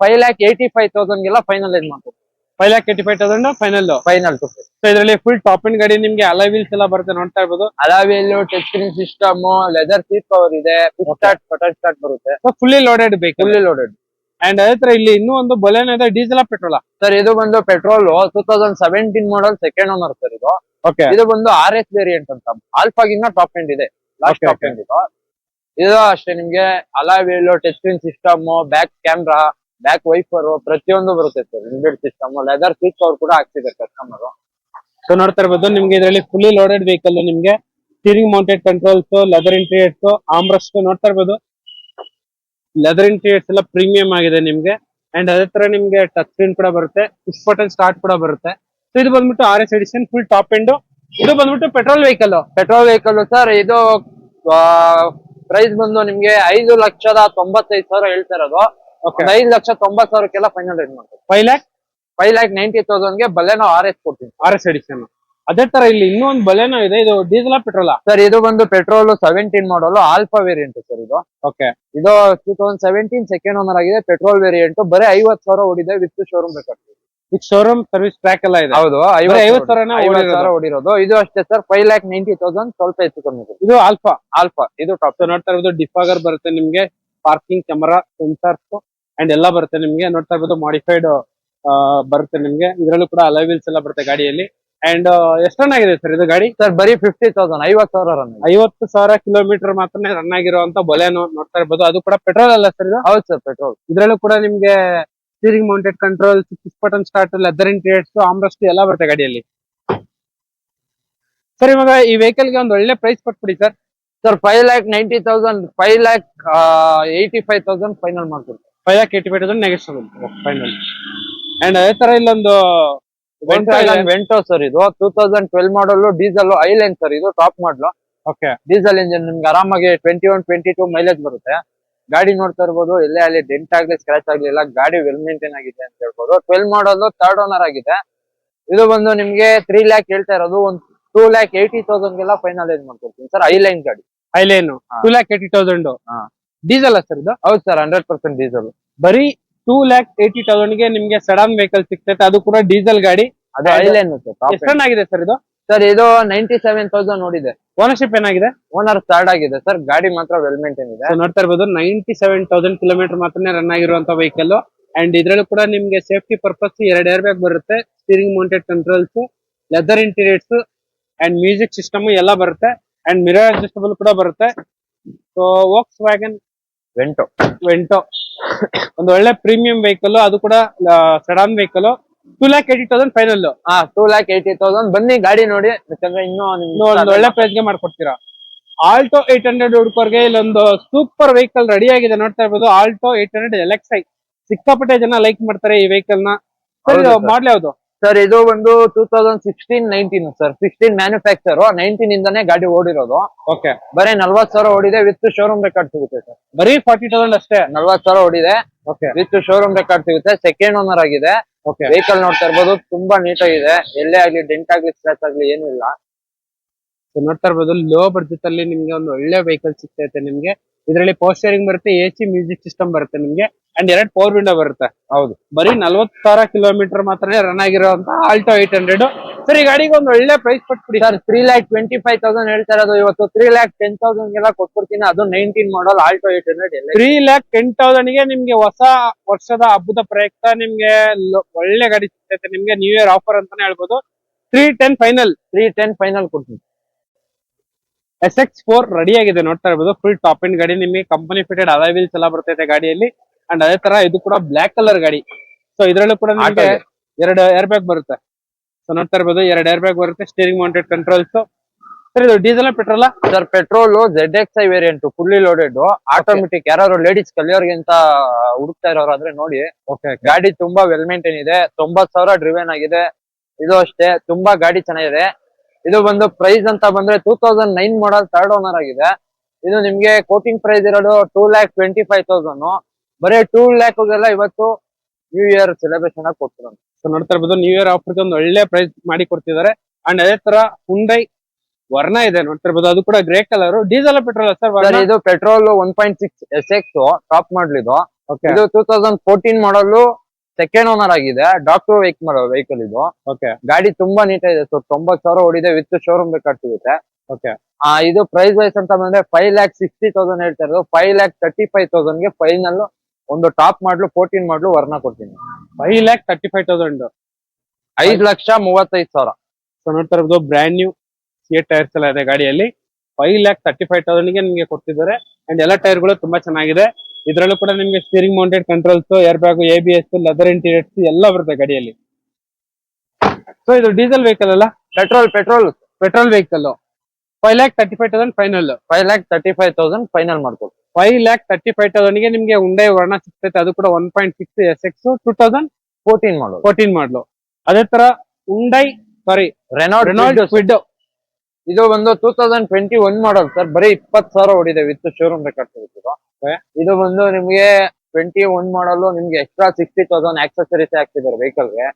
five lakh eighty five thousand ಗೆಲ್ಲ ಫೈನಲ್ ಏನ್ ಮಾಡ್ತೀವಿ five lakh eighty five thousand final final to so ಇದರಲ್ಲಿ ಫುಲ್ ಟಾಪ್ ಇನ್ ಗಾಡಿ ನಿಮ್ಗೆ ಅಲೈ ವೀಲ್ಸ್ ಎಲ್ಲ ಬರುತ್ತೆ ನೋಡ್ತಾ ಇರ್ಬೋದು. Alloy wheel touch screen system leather seat cover ಇದೆ ಸ್ಟಾರ್ಟ್ ಬಟನ್ ಸ್ಟಾರ್ಟ್ ಬರುತ್ತೆ. ಸೊ ಫುಲ್ಲಿ ಲೋಡೆಡ್ ಬೇಕು. ಫುಲ್ಲಿ ಲೋಡೆಡ್ ಅಂಡ್ ಅದೇ ತರ ಇಲ್ಲಿ ಇನ್ನೂ ಒಂದು ಬೊಲೆನೋ ಇದೆ ಡೀಸೆಲ್ ಪೆಟ್ರೋಲ್ ಸರ್ ಇದು ಬಂದು petrol two thousand seventeen model second owner sir ಇದು. ಓಕೆ ಇದು ಬಂದು ಆರ್ ಎಸ್ ವೇರಿಯಂಟ್ ಅಂತ. ಆಲ್ಫಾಗಿನ್ನ ಟಾಪ್ ಎಂಡ್ ಇದೆ. ಲಾಸ್ಟ್ ಟಾಪ್ ಎಂಡ್ ಇದು. ಇದು ಅಷ್ಟೇ ನಿಮ್ಗೆ alloy wheel touch screen system back camera back wiper ಪ್ರತಿಯೊಂದು ಬರುತ್ತೆ sir inbuilt system leather seat ಅವ್ರು ಕೂಡ ಹಾಕ್ತಿದ್ದಾರೆ ಕಸ್ಟಮರ್ ಸೊ ನೋಡ್ತಾ ಇರ್ಬೋದು ನಿಮ್ಗೆ ಇದರಲ್ಲಿ ಫುಲ್ಲಿ ಲೋಡೆಡ್ ವೆಹಿಕಲ್ ನಿಮ್ಗೆ steering mounted controls leather interiors armrest ನೋಡ್ತಾ ಇರ್ಬೋದು. ಲೆದರ್ ಇಂಟೀರಿಯರ್ಸ್ ಎಲ್ಲ ಪ್ರೀಮಿಯಂ ಆಗಿದೆ ನಿಮ್ಗೆ. ಅಂಡ್ ಅದೇ ತರ ನಿಮ್ಗೆ ಟಚ್ ಸ್ಕ್ರೀನ್ ಕೂಡ ಬರುತ್ತೆ ಪುಷ್ ಬಟನ್ ಸ್ಟಾರ್ಟ್ ಕೂಡ ಬರುತ್ತೆ. ಸೊ ಇದು ಬಂದ್ಬಿಟ್ಟು R S edition full top end ಇದು ಬಂದ್ಬಿಟ್ಟು petrol vehicle petrol vehicle sir ಇದು ಪ್ರೈಸ್ ಬಂದು ನಿಮ್ಗೆ ಐದು ಲಕ್ಷದ ತೊಂಬತ್ತೈದು ಸಾವಿರ ಹೇಳ್ತಾ ಇರೋದು. ಐದು ಲಕ್ಷ ತೊಂಬತ್ ಸಾವಿರಕ್ಕೆಲ್ಲ ಫೈನಲ್ ರೇಟ್ ಮಾಡ್ತೀವಿ. Five lakh five lakh ninety ತೌಸಂಡ್ಗೆ ನಾವು ಆರ್ ಎಸ್ ಕೊಡ್ತೀನಿ. ಆರ್ ಎಸ್ ಎಡಿಷನ್ ಅದೇ ತರ ಇಲ್ಲಿ ಇನ್ನೊಂದು ಬಲೆನೂ ಇದೆ. ಇದು ಡೀಸೆಲ್ ಪೆಟ್ರೋಲ್ ಸರ್ ಇದು ಬಂದು petrol seventeen model Alpha variant sir ಇದು. ಓಕೆ ಇದು two thousand seventeen second owner ಆಗಿದೆ. ಪೆಟ್ರೋಲ್ ವೇರಿಯಂಟ್ ಬರೀ ಐವತ್ ಸಾವಿರ ಓಡಿದೆ ವಿತ್ ಶೋರೂಮ್ ಬೇಕಾಗ್ತದೆ. ಈಗ ಶೋರೂಮ್ ಸರ್ವಿಸ್ ಟ್ರ್ಯಾಕ್ ಎಲ್ಲ ಇದೆ. ಹೌದು ಐವತ್ 50 ಓಡಿರೋದು. ಸಾವಿರ ಓಡಿರೋದು. ಇದು ಅಷ್ಟೇ sir five lakh ninety thousand ಸ್ವಲ್ಪ ಹೆಚ್ಚು ಕಮ್ಮಿ ಇದು. ಆಲ್ಫಾ ಆಲ್ಫಾ ಇದು ಟಾಪ್ ನೋಡ್ತಾ ಇರೋದು ಡಿಫಾಗರ್ ಬರುತ್ತೆ ನಿಮ್ಗೆ. ಪಾರ್ಕಿಂಗ್ ಕ್ಯಾಮರಾ ಸೆನ್ಸರ್ಸ್ ಅಂಡ್ ಎಲ್ಲ ಬರುತ್ತೆ ನಿಮ್ಗೆ. ನೋಡ್ತಾ ಇರ್ಬೋದು ಮಾಡಿಫೈಡ್ ಬರುತ್ತೆ ನಿಮ್ಗೆ. ಇದರಲ್ಲೂ ಕೂಡ ಅಲೈವಿಲ್ಸ್ ಎಲ್ಲ ಬರುತ್ತೆ ಗಾಡಿಯಲ್ಲಿ. ಅಂಡ್ ಎಷ್ಟು ರನ್ ಆಗಿದೆ ಸರ್ ಇದು ಗಾಡಿ? ಸರ್ ಬರೀ ಫಿಫ್ಟಿ ತೌಸಂಡ್ ಐವತ್ತು ಸಾವಿರ ರನ್ ಐವತ್ತು ಸಾವಿರ ಕಿಲೋಮೀಟರ್ ಮಾತ್ರ ರನ್ ಆಗಿರುವಂತ ಬೊಲೆನೋ ನೋಡ್ತಾ ಇರ್ಬೋದು. ಅದು ಕೂಡ ಪೆಟ್ರೋಲ್ ಅಲ್ಲ ಸರ್ ಇದು? ಹೌದು ಸರ್ ಪೆಟ್ರೋಲ್ ಇದರಲ್ಲೂ ಕೂಡ ನಿಮ್ಗೆ steering mounted control six button start leather interiors armrest ಎಲ್ಲ ಬರುತ್ತೆ ಗಾಡಿಯಲ್ಲಿ. ಸರ್ ಇವಾಗ ಈ ವೆಹಿಕಲ್ಗೆ ಒಂದು ಒಳ್ಳೆ ಪ್ರೈಸ್ ಕೊಟ್ಬಿಡಿ sir. Sir five lakh ninety thousand five lakh eighty five thousand final ಮಾಡ್ಕೊಡ್ತೀವಿ five lakh eighty five thousand ನೆಗೆಸ್ಟ್ final and ಅದೇ ತರ ಇಲ್ಲೊಂದು. ವೆಂಟೋ ಸರ್ ಇದು two thousand twelve model diesel Highline sir. ಇದು top model okay diesel engine ನಿಮ್ಗೆ ಆರಾಮಾಗಿ twenty one twenty two mileage ಬರುತ್ತೆ. ಗಾಡಿ ನೋಡ್ತಾ ಇರ್ಬೋದು. ಎಲ್ಲೇ ಅಲ್ಲಿ ಡೆಂಟ್ ಆಗ್ಲಿ ಸ್ಕ್ರಾಚ್ ಆಗ್ಲಿಲ್ಲ ಗಾಡಿ ವೆಲ್ ಮೇಂಟೈನ್ ಆಗಿದೆ ಅಂತ ಹೇಳ್ಬೋದು. ಟ್ವೆಲ್ ಮಾಡಲ್ ಥರ್ಡ್ ಓನರ್ ಆಗಿದೆ. ಇದು ಬಂದು ನಿಮ್ಗೆ ತ್ರೀ ಲ್ಯಾಕ್ ಹೇಳ್ತಾ ಇರೋದು. ಒಂದು ಟೂ ಲ್ಯಾಕ್ ಏಯ್ಟಿ ತೌಸಂಡ್ ಗೆಲ್ಲ ಫೈನಲೈಸ್ ಮಾಡ್ಕೊಡ್ತೀನಿ ಸರ್. ಐಲೈನ್ ಗಾಡಿ. Highline. Two lakh eighty thousand diesel sir ಇದು? ಹೌದು ಸರ್ ಹಂಡ್ರೆಡ್ ಪರ್ಸೆಂಟ್ ಡೀಸೆಲ್ ಬರೀ ಟೂ ಲ್ಯಾಕ್ ಏಟಿ ತೌಸಂಡ್ಗೆ ನಿಮ್ಗೆ ಸಡನ್ ವೆಹಿಕಲ್ ಸಿಗ್ತೈತೆ. ಅದು ಕೂಡ ಡೀಸೆಲ್ ಗಾಡಿ. ಅದು ಐಲೈನ್ ಎಷ್ಟು ರನ್ ಆಗಿದೆ ಸರ್ ಇದು? ಸರ್ ಇದು ನೈಂಟಿ ಸೆವೆನ್ ತೌಸಂಡ್ ನೋಡಿದೆ. ಓನರ್ಶಿಪ್ ಏನಾಗಿದೆ? ಓನರ್ ಸ್ಟಾರ್ಟ್ ಆಗಿದೆ ಸರ್ ಗಾಡಿ ಮಾತ್ರ ವೆಲ್ ಮೇಂಟೈನ್ ಇದೆ. ನೋಡ್ತಾ ಇರ್ಬೋದು ನೈಂಟಿ ಸೆವೆನ್ ತೌಸಂಡ್ ಕಿಲೋಮೀಟರ್ ಮಾತ್ರ ರನ್ ಆಗಿರುವಂತ ವೆಹಿಕಲ್ ಅಂಡ್ ಇದ್ರಲ್ಲೂ ಕೂಡ ನಿಮ್ಗೆ ಸೇಫ್ಟಿ ಪರ್ಪಸ್ ಎರಡು ಏರ್ ಬ್ಯಾಗ್ ಬರುತ್ತೆ steering mounted controls leather interiors and music system ಎಲ್ಲ ಬರುತ್ತೆ. ಅಂಡ್ ಮಿರರ್ ಅಡ್ಜಸ್ಟಬಲ್ ಕೂಡ ಬರುತ್ತೆ. So Volkswagen Vento Vento ಒಂದು ಒಳ್ಳೆ ಪ್ರೀಮಿಯಂ ವೆಹಿಕಲ್ ಅದು ಕೂಡ sedan vehicle two lakh eighty thousand final ಹಾ ಟೂ ಲ್ಯಾಕ್ ಏಯ್ಟಿ ತೌಸಂಡ್ ಬನ್ನಿ ಗಾಡಿ ನೋಡಿ. ಯಾಕಂದ್ರೆ ಇನ್ನೂ ಇಷ್ಟ ಒಂದು ಒಳ್ಳೆ ಆದ್ರೆ- ಪ್ರೈಸ್ಗೆ ಮಾಡ್ಕೊಡ್ತೀರಾ. ಆಲ್ಟೋ ಏಟ್ ಹಂಡ್ರೆಡ್ ಹುಡುಕೋರ್ಗೆ ಇಲ್ಲೊಂದು ಸೂಪರ್ ವೆಹಿಕಲ್ ರೆಡಿ ಆಗಿದೆ. ನೋಡ್ತಾ ಇರ್ಬೋದು ಆಲ್ಟೋ ಏಟ್ ಹಂಡ್ರೆಡ್ ಎಲೆಕ್ಸೈ ಸಿಕ್ಕಾಪಟ್ಟೆ ಜನ ಲೈಕ್ ಮಾಡ್ತಾರೆ ಈ ವೆಹಿಕಲ್ನ. ಮಾಡ್ಲಿ ಯಾವ್ದು? ಸರ್ ಇದು ಒಂದು two thousand sixteen nineteen sir sixteen manufacture nineteen ಇಂದಾನೆ ಗಾಡಿ ಓಡಿರೋದು. ಓಕೆ ಬರೀ ನಲ್ವತ್ ಸಾವಿರ ಓಡಿದೆ ವಿತ್ ಶೋರೂಮ್ ರೆಕಾರ್ಡ್ ಸಿಗುತ್ತೆ ಸರ್ ಬರೀ ಫಾರ್ಟಿ ತೌಸಂಡ್ ಅಷ್ಟೇ? ನಲ್ವತ್ ಸಾವಿರ ಓಡಿದೆ ಓಕೆ ವಿತ್ ಶೋರೂಮ್ ರೆಕಾರ್ಡ್ ಸಿಗುತ್ತೆ. ಸೆಕೆಂಡ್ ಓನರ್ ಆಗಿದೆ. ಓಕೆ ವೆಹಿಕಲ್ ನೋಡ್ತಾ ಇರ್ಬೋದು ತುಂಬಾ ನೀಟ್ ಆಗಿದೆ. ಎಲ್ಲೇ ಆಗ್ಲಿ ಡೆಂಟ್ ಆಗ್ಲಿ ಸ್ಕ್ರಾಚ್ ಆಗ್ಲಿ ಏನೂ ಇಲ್ಲ. ನೋಡ್ತಾ ಇರ್ಬೋದು ಲೋ ಬಡ್ಜೆಟ್ ಅಲ್ಲಿ ನಿಮ್ಗೆ ಒಂದು ಒಳ್ಳೆ ವೆಹಿಕಲ್ ಸಿಗ್ತೈತೆ ನಿಮ್ಗೆ. ಇದರಲ್ಲಿ ಪೋಸ್ಟರಿಂಗ್ ಬರುತ್ತೆ ಎ ಸಿ ಮ್ಯೂಸಿಕ್ ಸಿಸ್ಟಮ್ ಬರುತ್ತೆ ನಿಮ್ಗೆ. ಅಂಡ್ ಎರಡ್ ಪವರ್ ವಿಂಡೋ ಬರುತ್ತೆ. ಹೌದು. ಬರೀ ನಲ್ವತ್ತಾರ ಸಾವಿರ ಕಿಲೋಮೀಟರ್ ಮಾತ್ರ ರನ್ ಆಗಿರುವಂತ ಆಲ್ಟೋ ಏಟ್ ಹಂಡ್ರೆಡ್ ಸರ್ ಈ ಗಾಡಿಗೆ ಒಂದು ಒಳ್ಳೆ ಪ್ರೈಸ್ ಕೊಟ್ಬಿಡಿ. Sir three lakh twenty five thousand ಹೇಳ್ತಾ ಇರೋದು ಇವತ್ತು. ತ್ರೀ ಲ್ಯಾಕ್ ಟೆನ್ ತೌಸಂಡ್ ಎಲ್ಲ ಕೊಟ್ಬಿಡ್ತೀನಿ. ಅದು nineteen model Alto eight hundred ಎಲ್ಲ. ತ್ರೀ ಲ್ಯಾಕ್ ಟೆನ್ ತೌಸಂಡ್ಗೆ ನಿಮ್ಗೆ ಹೊಸ ವರ್ಷದ ಹಬ್ಬದ ಪ್ರಯುಕ್ತ ನಿಮ್ಗೆ ಒಳ್ಳೆ ಗಾಡಿ ಸಿಗ್ತೈತೆ. ನಿಮ್ಗೆ ನ್ಯೂ ಇಯರ್ ಆಫರ್ ಅಂತಾನೆ ಹೇಳ್ಬೋದು. Three ten final three ten final ಕೊಡ್ತೀನಿ. ಎಸ್ ಎಕ್ಸ್ ಫೋರ್ ರೆಡಿ ಆಗಿದೆ ನೋಡ್ತಾ ಇರ್ಬೋದು. ಫುಲ್ ಟಾಪ್ ಎಂಡ್ ಗಾಡಿ ನಿಮಗೆ ಕಂಪನಿ ಫಿಟೆಡ್ ಅಲೈ ವೀಲ್ಸ್ ಎಲ್ಲ ಬರ್ತೈತೆ ಗಾಡಿಯಲ್ಲಿ. ಅಂಡ್ ಅದೇ ತರ ಇದು ಕೂಡ ಬ್ಲಾಕ್ ಕಲರ್ ಗಾಡಿ. ಸೊ ಇದರಲ್ಲೂ ಕೂಡ ನಿಮಗೆ ಎರಡು ಏರ್ ಬ್ಯಾಗ್ ಬರುತ್ತೆ. ಸೊ ನೋಡ್ತಾ ಇರ್ಬೋದು ಎರಡು ಏರ್ ಬ್ಯಾಗ್ ಬರುತ್ತೆ ಸ್ಟೀರಿಂಗ್ ಮೌಂಟೆಡ್ ಕಂಟ್ರೋಲ್ಸ್ ಸರ್ ಇದು diesel petrol sir petrol Z X I variant fully loaded automatic ಯಾರು ಲೇಡೀಸ್ ಕಲಿಯೋರ್ಗಿಂತ ಹುಡುಕ್ತಾ ಇರೋರು ಆದ್ರೆ ನೋಡಿ. ಓಕೆ ಗಾಡಿ ತುಂಬಾ ವೆಲ್ ಮೇಂಟೈನ್ ಇದೆ. ತೊಂಬತ್ ಸಾವಿರ ಡ್ರಿವೆನ್ ಆಗಿದೆ. ಇದು ಅಷ್ಟೇ. ತುಂಬಾ ಗಾಡಿ ಚೆನ್ನಾಗಿದೆ. ಇದು ಬಂದು ಪ್ರೈಸ್ ಅಂತ ಬಂದ್ರೆ two thousand nine model third owner ಆಗಿದೆ. ಇದು ನಿಮ್ಗೆ ಕೋಟಿಂಗ್ ಪ್ರೈಸ್ ಇರೋದು two lakh twenty five thousand ಬರೀ ಟೂ ಲ್ಯಾಕ್ ಇವತ್ತು ನ್ಯೂ ಇಯರ್ ಸೆಲೆಬ್ರೇಷನ್ ಆಗಿ ಕೊಡ್ತಾರೆ ಸೊ ನೋಡ್ತಾ ಇರ್ಬೋದು ನ್ಯೂ ಇಯರ್ ಆಫರ್ ಒಂದು ಒಳ್ಳೆ ಪ್ರೈಸ್ ಮಾಡಿ ಕೊಡ್ತಿದ್ದಾರೆ. ಅಂಡ್ ಅದೇ ತರ ಹುಂಡೈ ವರ್ಣ ಇದೆ ನೋಡ್ತಾ ಇರ್ಬೋದು. ಅದು ಕೂಡ grey colour diesel petrol sir ಇದು petrol one point six S X top model ಇದು. ಓಕೆ ಇದು two thousand fourteen model second owner ಆಗಿದೆ. ಡಾಕ್ಟರ್ ವೆಹಿಕಲ್ ವೆಹಿಕಲ್ ಇದು. ಓಕೆ ಗಾಡಿ ತುಂಬಾ ನೀಟ್ ಇದೆ ಸರ್ ತೊಂಬತ್ ಸಾವಿರ ಓಡಿದೆ. ವಿತ್ ಶೋರೂಮ್ ಬೇಕಾದ್ ಸಿಗುತ್ತೆ ಓಕೆ ಆ ಇದು ಪ್ರೈಸ್ ವೈಸ್ ಅಂತ ಬಂದ್ರೆ ಫೈವ್ ಲ್ಯಾಕ್ ಸಿಕ್ಸ್ಟಿ ತೌಸಂಡ್ ಹೇಳ್ತಾ ಇರೋದು. ಫೈವ್ ಲ್ಯಾಕ್ ತರ್ಟಿ ಫೈವ್ ತೌಸಂಡ್ಗೆ ಫೈನಲ್ ಒಂದು top model fourteen model Verna ಕೊಡ್ತೀನಿ. Five lakh thirty five thousand ಐದು ಲಕ್ಷ ಮೂವತ್ತೈದು ಸಾವಿರ. ಸೊ ನೋಡ್ತಾ ಇರೋದು ಬ್ರ್ಯಾಂಡ್ ನ್ಯೂ ಸಿಎಟ್ ಟೈರ್ಸ್ ಎಲ್ಲ ಇದೆ ಗಾಡಿಯಲ್ಲಿ. ಫೈವ್ ಲ್ಯಾಕ್ ತರ್ಟಿ ಫೈವ್ ತೌಸಂಡ್ಗೆ ನಿಮಗೆ ಕೊಡ್ತಿದ್ದಾರೆ. ಅಂಡ್ ಎಲ್ಲ ಟೈರ್ಗಳು ತುಂಬಾ ಚೆನ್ನಾಗಿದೆ. ಇದರಲ್ಲೂ ಕೂಡ ನಿಮಗೆ steering mounted controls air bag A B S leather interiors ಎಲ್ಲ ಬರುತ್ತೆ ಗಾಡಿಯಲ್ಲಿ. ಸೊ ಇದು ಡೀಸೆಲ್ ವೆಹಿಕಲ್ ಅಲ್ಲ? Petrol petrol petrol vehicle five lakh thirty five thousand final five lakh thirty five thousand final ಮಾಡ್ಕೊಡ್ತು five lakh thirty five ತೌಸಂಡ್ಗೆ ನಿಮಗೆ Hyundai Verna ಸಿಗ್ತೈತೆ. ಅದು ಕೂಡ one point six S X two thousand fourteen model fourteen model ಅದೇ ತರ ಉಂಡೈ ಸಾರಿ Renault Renault Kwid ಇದು ಒಂದು two thousand twenty one model sir ಬರೀ ಇಪ್ಪತ್ತು ಸಾವಿರ ಹೊಡಿದೆ ವಿತ್ ಶೋರೂಮ್ ರೆಕಾರ್ಡ್ ಸಿಗುತ್ತೆ ಇದು ಬಂದು ನಿಮ್ಗೆ ಟ್ವೆಂಟಿ ಒನ್ ಮಾಡಲು ನಿಮ್ಗೆ ಎಕ್ಸ್ಟ್ರಾ ಸಿಕ್ಸ್ಟಿ ತೌಸಂಡ್ ಆಕ್ಸೆಸರೀಸ್ ಹಾಕ್ತಿದ್ದಾರೆ ವೆಹಿಕಲ್ಗೆ.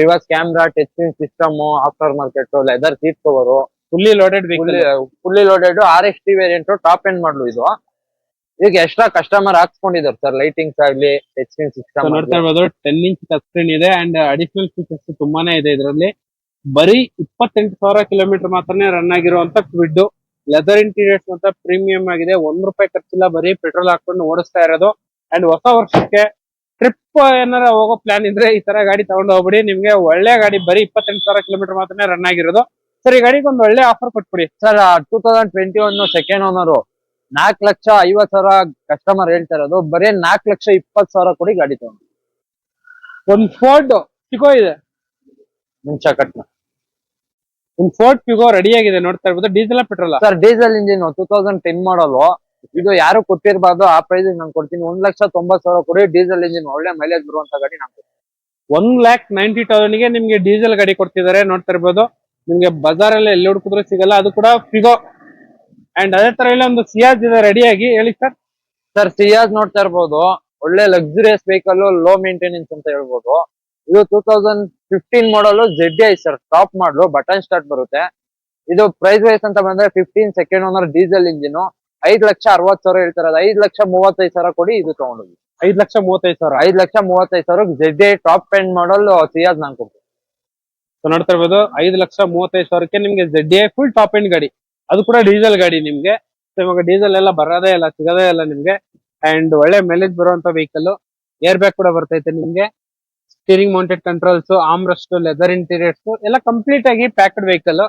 Reverse camera touch screen system aftermarket leather seat cover fully loaded fully loaded R S T variant top end model ಇದು. ಈಗ ಎಕ್ಸ್ಟ್ರಾ ಕಸ್ಟಮರ್ ಹಾಕ್ಸ್ಕೊಂಡಿದ್ದಾರೆ sir lightings ಆಗ್ಲಿ touch system ನೋಡ್ತಾ ಇರ್ಬೋದು ten inch touch screen ಇದೆ and additional features ತುಂಬಾನೇ ಇದೆ ಇದರಲ್ಲಿ. ಬರೀ ಇಪ್ಪತ್ತೆಂಟು ಸಾವಿರ ಕಿಲೋಮೀಟರ್ ಮಾತ್ರನೇ ರನ್ ಆಗಿರುವಂತ ಕ್ವಿಡ್ ಲೆದರ್ ಇಂಟೀರಿಯರ್ಸ್ ಅಂತ ಪ್ರೀಮಿಯಂ ಆಗಿದೆ. ಒಂದ್ ರೂಪಾಯಿ ಖರ್ಚಿಲ್ಲ. ಬರೀ ಪೆಟ್ರೋಲ್ ಹಾಕೊಂಡು ಓಡಿಸ್ತಾ ಇರೋದು. ಅಂಡ್ ಹೊಸ ವರ್ಷಕ್ಕೆ ಟ್ರಿಪ್ ಏನಾರ ಹೋಗೋ ಪ್ಲಾನ್ ಇದ್ರೆ ಈ ತರ ಗಾಡಿ ತಗೊಂಡು ಹೋಗ್ಬಿಡಿ. ನಿಮ್ಗೆ ಒಳ್ಳೆ ಗಾಡಿ ಬರೀ ಇಪ್ಪತ್ತೆಂಟು ಸಾವಿರ ಕಿಲೋಮೀಟರ್ ಮಾತ್ರ ರನ್ ಆಗಿರೋದು. ಸರ್ ಈ ಗಾಡಿಗೆ ಒಂದು ಒಳ್ಳೆ ಆಫರ್ ಕೊಟ್ಬಿಡಿ. Sir two thousand twenty one second owner ನಾಲ್ಕು ಲಕ್ಷ ಐವತ್ ಸಾವಿರ ಕಸ್ಟಮರ್ ಹೇಳ್ತಾ ಇರೋದು. ಬರೀ ನಾಲ್ಕು ಲಕ್ಷ ಇಪ್ಪತ್ ಸಾವಿರ ಕೊಡಿ ಗಾಡಿ ತಗೊಂಡು. ಒಂದ್ ಫೋರ್ಡ್ ಚಿಕೋ ಇದೆ. ಮುಂಚೆ ಕಟ್ನ. ಒಂದ್ ಫೋರ್ಟ್ ಪಿಗೋ ರೆಡಿ ಆಗಿದೆ ನೋಡ್ತಾ ಇರ್ಬೋದು. Diesel petrol sir diesel engine two thousand ten model ಇದು ಯಾರು ಕೊಟ್ಟಿರಬಾರ್ದು ಆ ಪ್ರೈಸ್ ನಾನು ಕೊಡ್ತೀನಿ. ಒಂದ್ ಲಕ್ಷ ತೊಂಬತ್ ಸಾವಿರ ಕೊಡಿ ಡೀಸೆಲ್ ಇಂಜಿನ್ ಒಳ್ಳೆ ಮೈಲೇಜ್ ಬರುವಂತ ಗಾಡಿ ನಾನು. ಒನ್ ಲ್ಯಾಕ್ ನೈಂಟಿ ತೌಸಂಡ್ಗೆ ನಿಮ್ಗೆ ಡೀಸೆಲ್ ಗಾಡಿ ಕೊಡ್ತಿದ್ದಾರೆ ನೋಡ್ತಾ ಇರ್ಬೋದು. ನಿಮ್ಗೆ ಬಜಾರ್ ಅಲ್ಲಿ ಎಲ್ಲಿ ಹುಡುಕಿದ್ರೆ ಸಿಗಲ್ಲ. ಅದು ಕೂಡ ಫಿಗೋ ಅಂಡ್ ಅದೇ ತರ ಇಲ್ಲ ಒಂದು ಸಿಯಾಜ್ ಇದೆ ರೆಡಿ ಆಗಿ. ಹೇಳಿ ಸರ್ ಸರ್ ಸಿಯಾಜ್ ನೋಡ್ತಾ ಇರ್ಬೋದು. ಒಳ್ಳೆ ಲಕ್ಸುರಿಯಸ್ ವೆಹಿಕಲ್ ಲೋ ಮೇಂಟೆನೆನ್ಸ್ ಅಂತ ಹೇಳ್ಬೋದು. ಇದು two thousand fifteen model Z I sir top model button start ಬರುತ್ತೆ. ಇದು ಪ್ರೈಸ್ ವೈಸ್ ಅಂತ ಬಂದ್ರೆ fifteen second owner diesel engine ಐದ್ ಲಕ್ಷ ಅರವತ್ ಸಾವಿರ ಹೇಳ್ತಾರೆ. ಐದ್ ಲಕ್ಷ ಮೂವತ್ತೈದು ಸಾವಿರ ಕೊಡಿ ಇದು ತಗೊಂಡೋಗಿ. ಐದ್ ಲಕ್ಷ ಮೂವತ್ತೈದು ಸಾವಿರ. ಐದ್ ಲಕ್ಷ ಮೂವತ್ತೈದು ಸಾವಿರ Z I top end model ಸಿಯಾದ್ ನಾನು ಕೊಡ್ತೀನಿ. ಸೊ ನೋಡ್ತಾ ಇರ್ಬೋದು ಐದು ಲಕ್ಷ ಮೂವತ್ತೈದು ಸಾವಿರಕ್ಕೆ ನಿಮ್ಗೆ Z A full top end ಗಾಡಿ. ಅದು ಕೂಡ ಡೀಸೆಲ್ ಗಾಡಿ ನಿಮ್ಗೆ. ಸೊ ಇವಾಗ ಡೀಸೆಲ್ ಎಲ್ಲ ಬರೋದೇ ಇಲ್ಲ ಸಿಗೋದೇ ಇಲ್ಲ ನಿಮ್ಗೆ. ಅಂಡ್ ಒಳ್ಳೆ ಮೈಲೇಜ್ ಬರುವಂತ ವೆಹಿಕಲ್ ಏರ್ ಬ್ಯಾಗ್ ಕೂಡ ಬರ್ತೈತೆ ನಿಮ್ಗೆ. Steering mounted controls armrest leather interiors ಎಲ್ಲ ಕಂಪ್ಲೀಟ್ ಆಗಿ packed vehicle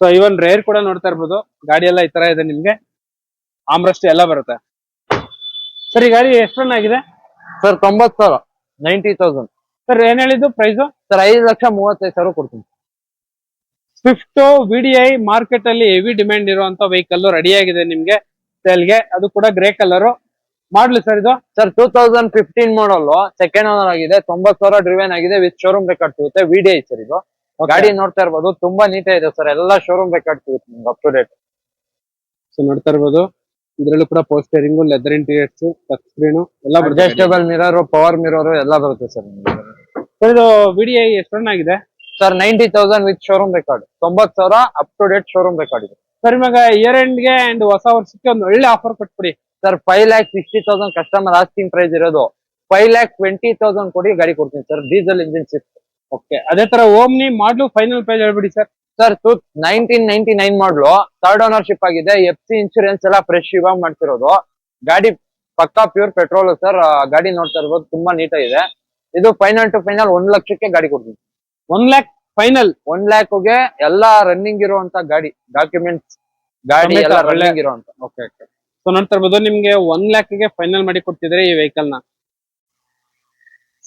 so even rear ಕೂಡ ನೋಡ್ತಾ ಇರ್ಬೋದು. ಗಾಡಿ ಎಲ್ಲ ಈ ತರ ಇದೆ ನಿಮ್ಗೆ. ಆಮ್ರಸ್ಟ್ ಎಲ್ಲ ಬರುತ್ತೆ. ಸರ್ ಈ ಗಾಡಿ ಎಷ್ಟು ರನ್ ಆಗಿದೆ? ಸರ್ ತೊಂಬತ್ ಸಾವಿರ. ನೈಂಟಿ ತೌಸಂಡ್ ಸರ್ ಏನ್ ಹೇಳಿದ್ದು ಪ್ರೈಸು ಸರ್ ಐದು ಲಕ್ಷ ಮೂವತ್ತೈದು ಸಾವಿರ ಕೊಡ್ತೀನಿ. ಸ್ವಿಫ್ಟ್ ವಿಡಿಐ ಮಾರ್ಕೆಟ್ ಅಲ್ಲಿ ಹೆವಿ ಡಿಮ್ಯಾಂಡ್ ಇರುವಂತ ವೆಹಿಕಲ್ ರೆಡಿ ಆಗಿದೆ ನಿಮ್ಗೆ. ಸೇಲ್ಗೆ ಅದು ಕೂಡ ಗ್ರೇ ಕಲರ್ ಮಾಡ್ಲಿ ಸರ್ ಇದು? Sir two thousand fifteen model second owner ಆಗಿದೆ ತೊಂಬತ್ ಸಾವಿರ ಡ್ರಿವೆನ್ ಆಗಿದೆ ವಿತ್ ಶೋರೂಮ್ ರೆಕಾರ್ಡ್ ಸಿಗುತ್ತೆ ವಿಡಿಐ ಸರ್ ಇದು. ಗಾಡಿ ನೋಡ್ತಾ ಇರ್ಬೋದು ತುಂಬಾ ನೀಟ್ ಇದೆ ಸರ್ ಎಲ್ಲ ಶೋರೂಮ್ ರೆಕಾರ್ಡ್ ಸಿಗುತ್ತೆ ನಿಮ್ಗೆ ಅಪ್ ಟು ಡೇಟ್ ಸೊ ನೋಡ್ತಾ ಇರ್ಬೋದು. ಇದ್ರಲ್ಲೂ ಕೂಡ power steering leather interiors touch screen ಎಲ್ಲ ಅಡ್ಜಸ್ಟೇಬಲ್ ಮಿರರ್ ಪವರ್ ಮಿರರ್ ಎಲ್ಲ ಬರುತ್ತೆ ಸರ್ ಸರ್ ಇದು ವಿಡಿಯೋ ಎಷ್ಟು ರನ್ ಆಗಿದೆ? Sir ninety thousand with showroom record ತೊಂಬತ್ ಸಾವಿರ up to date showroom record ಇದೆ. ಸರ್ ಇವಾಗ ಇಯರ್ ಎಂಡ್ಗೆ ಅಂಡ್ ಹೊಸ ವರ್ಷಕ್ಕೆ ಒಂದು ಒಳ್ಳೆ ಆಫರ್ ಕೊಟ್ಬಿಡಿ. Sir five lakh sixty thousand customer asking price ಇರೋದು. ಫೈವ್ ಲ್ಯಾಕ್ ಟ್ವೆಂಟಿ ತೌಸಂಡ್ ಕೊಡಿ ಗಾಡಿ ಕೊಡ್ತೀನಿ sir diesel engine Swift okay ಅದೇ ತರ ಓಮ್ನಿ ಮಾಡ್ಲು ಫೈನಲ್ ಪ್ರೈಸ್ ಹೇಳ್ಬಿಡಿ sir sir two nineteen ninety nine model third ownership ಆಗಿದೆ. ಎಫ್ ಸಿ ಇನ್ಶೂರೆನ್ಸ್ ಎಲ್ಲ fresh ಇವಾಗ ಮಾಡ್ತಿರೋದು. ಗಾಡಿ ಪಕ್ಕಾ ಪ್ಯೂರ್ ಪೆಟ್ರೋಲ್ ಸರ್ ಗಾಡಿ ನೋಡ್ತಾ ಇರ್ಬೋದು. ತುಂಬಾ ನೀಟಾಗಿದೆ ಇದು ಫೈನಲ್ ಟು ಫೈನಲ್ ಒಂದ್ ಲಕ್ಷಕ್ಕೆ ಗಾಡಿ ಕೊಡ್ತೀನಿ. ಒನ್ ಲ್ಯಾಕ್ ಫೈನಲ್ ಒನ್ ಲ್ಯಾಕ್ಗೆ ಎಲ್ಲಾ ರನ್ನಿಂಗ್ ಇರುವಂತ ಗಾಡಿ ಡಾಕ್ಯುಮೆಂಟ್ಸ್ ಗಾಡಿ ಎಲ್ಲ ರನ್ನಿಂಗ್ ಇರುವಂತ. ಓಕೆ ಓಕೆ ಸೊ ನೋಡ್ತಾ ಇರ್ಬೋದು ನಿಮ್ಗೆ ಒನ್ ಲ್ಯಾಕ್ಗೆ ಫೈನಲ್ ಮಾಡಿ ಕೊಡ್ತಿದ್ರೆ ಈ ವೆಹಿಕಲ್ನ.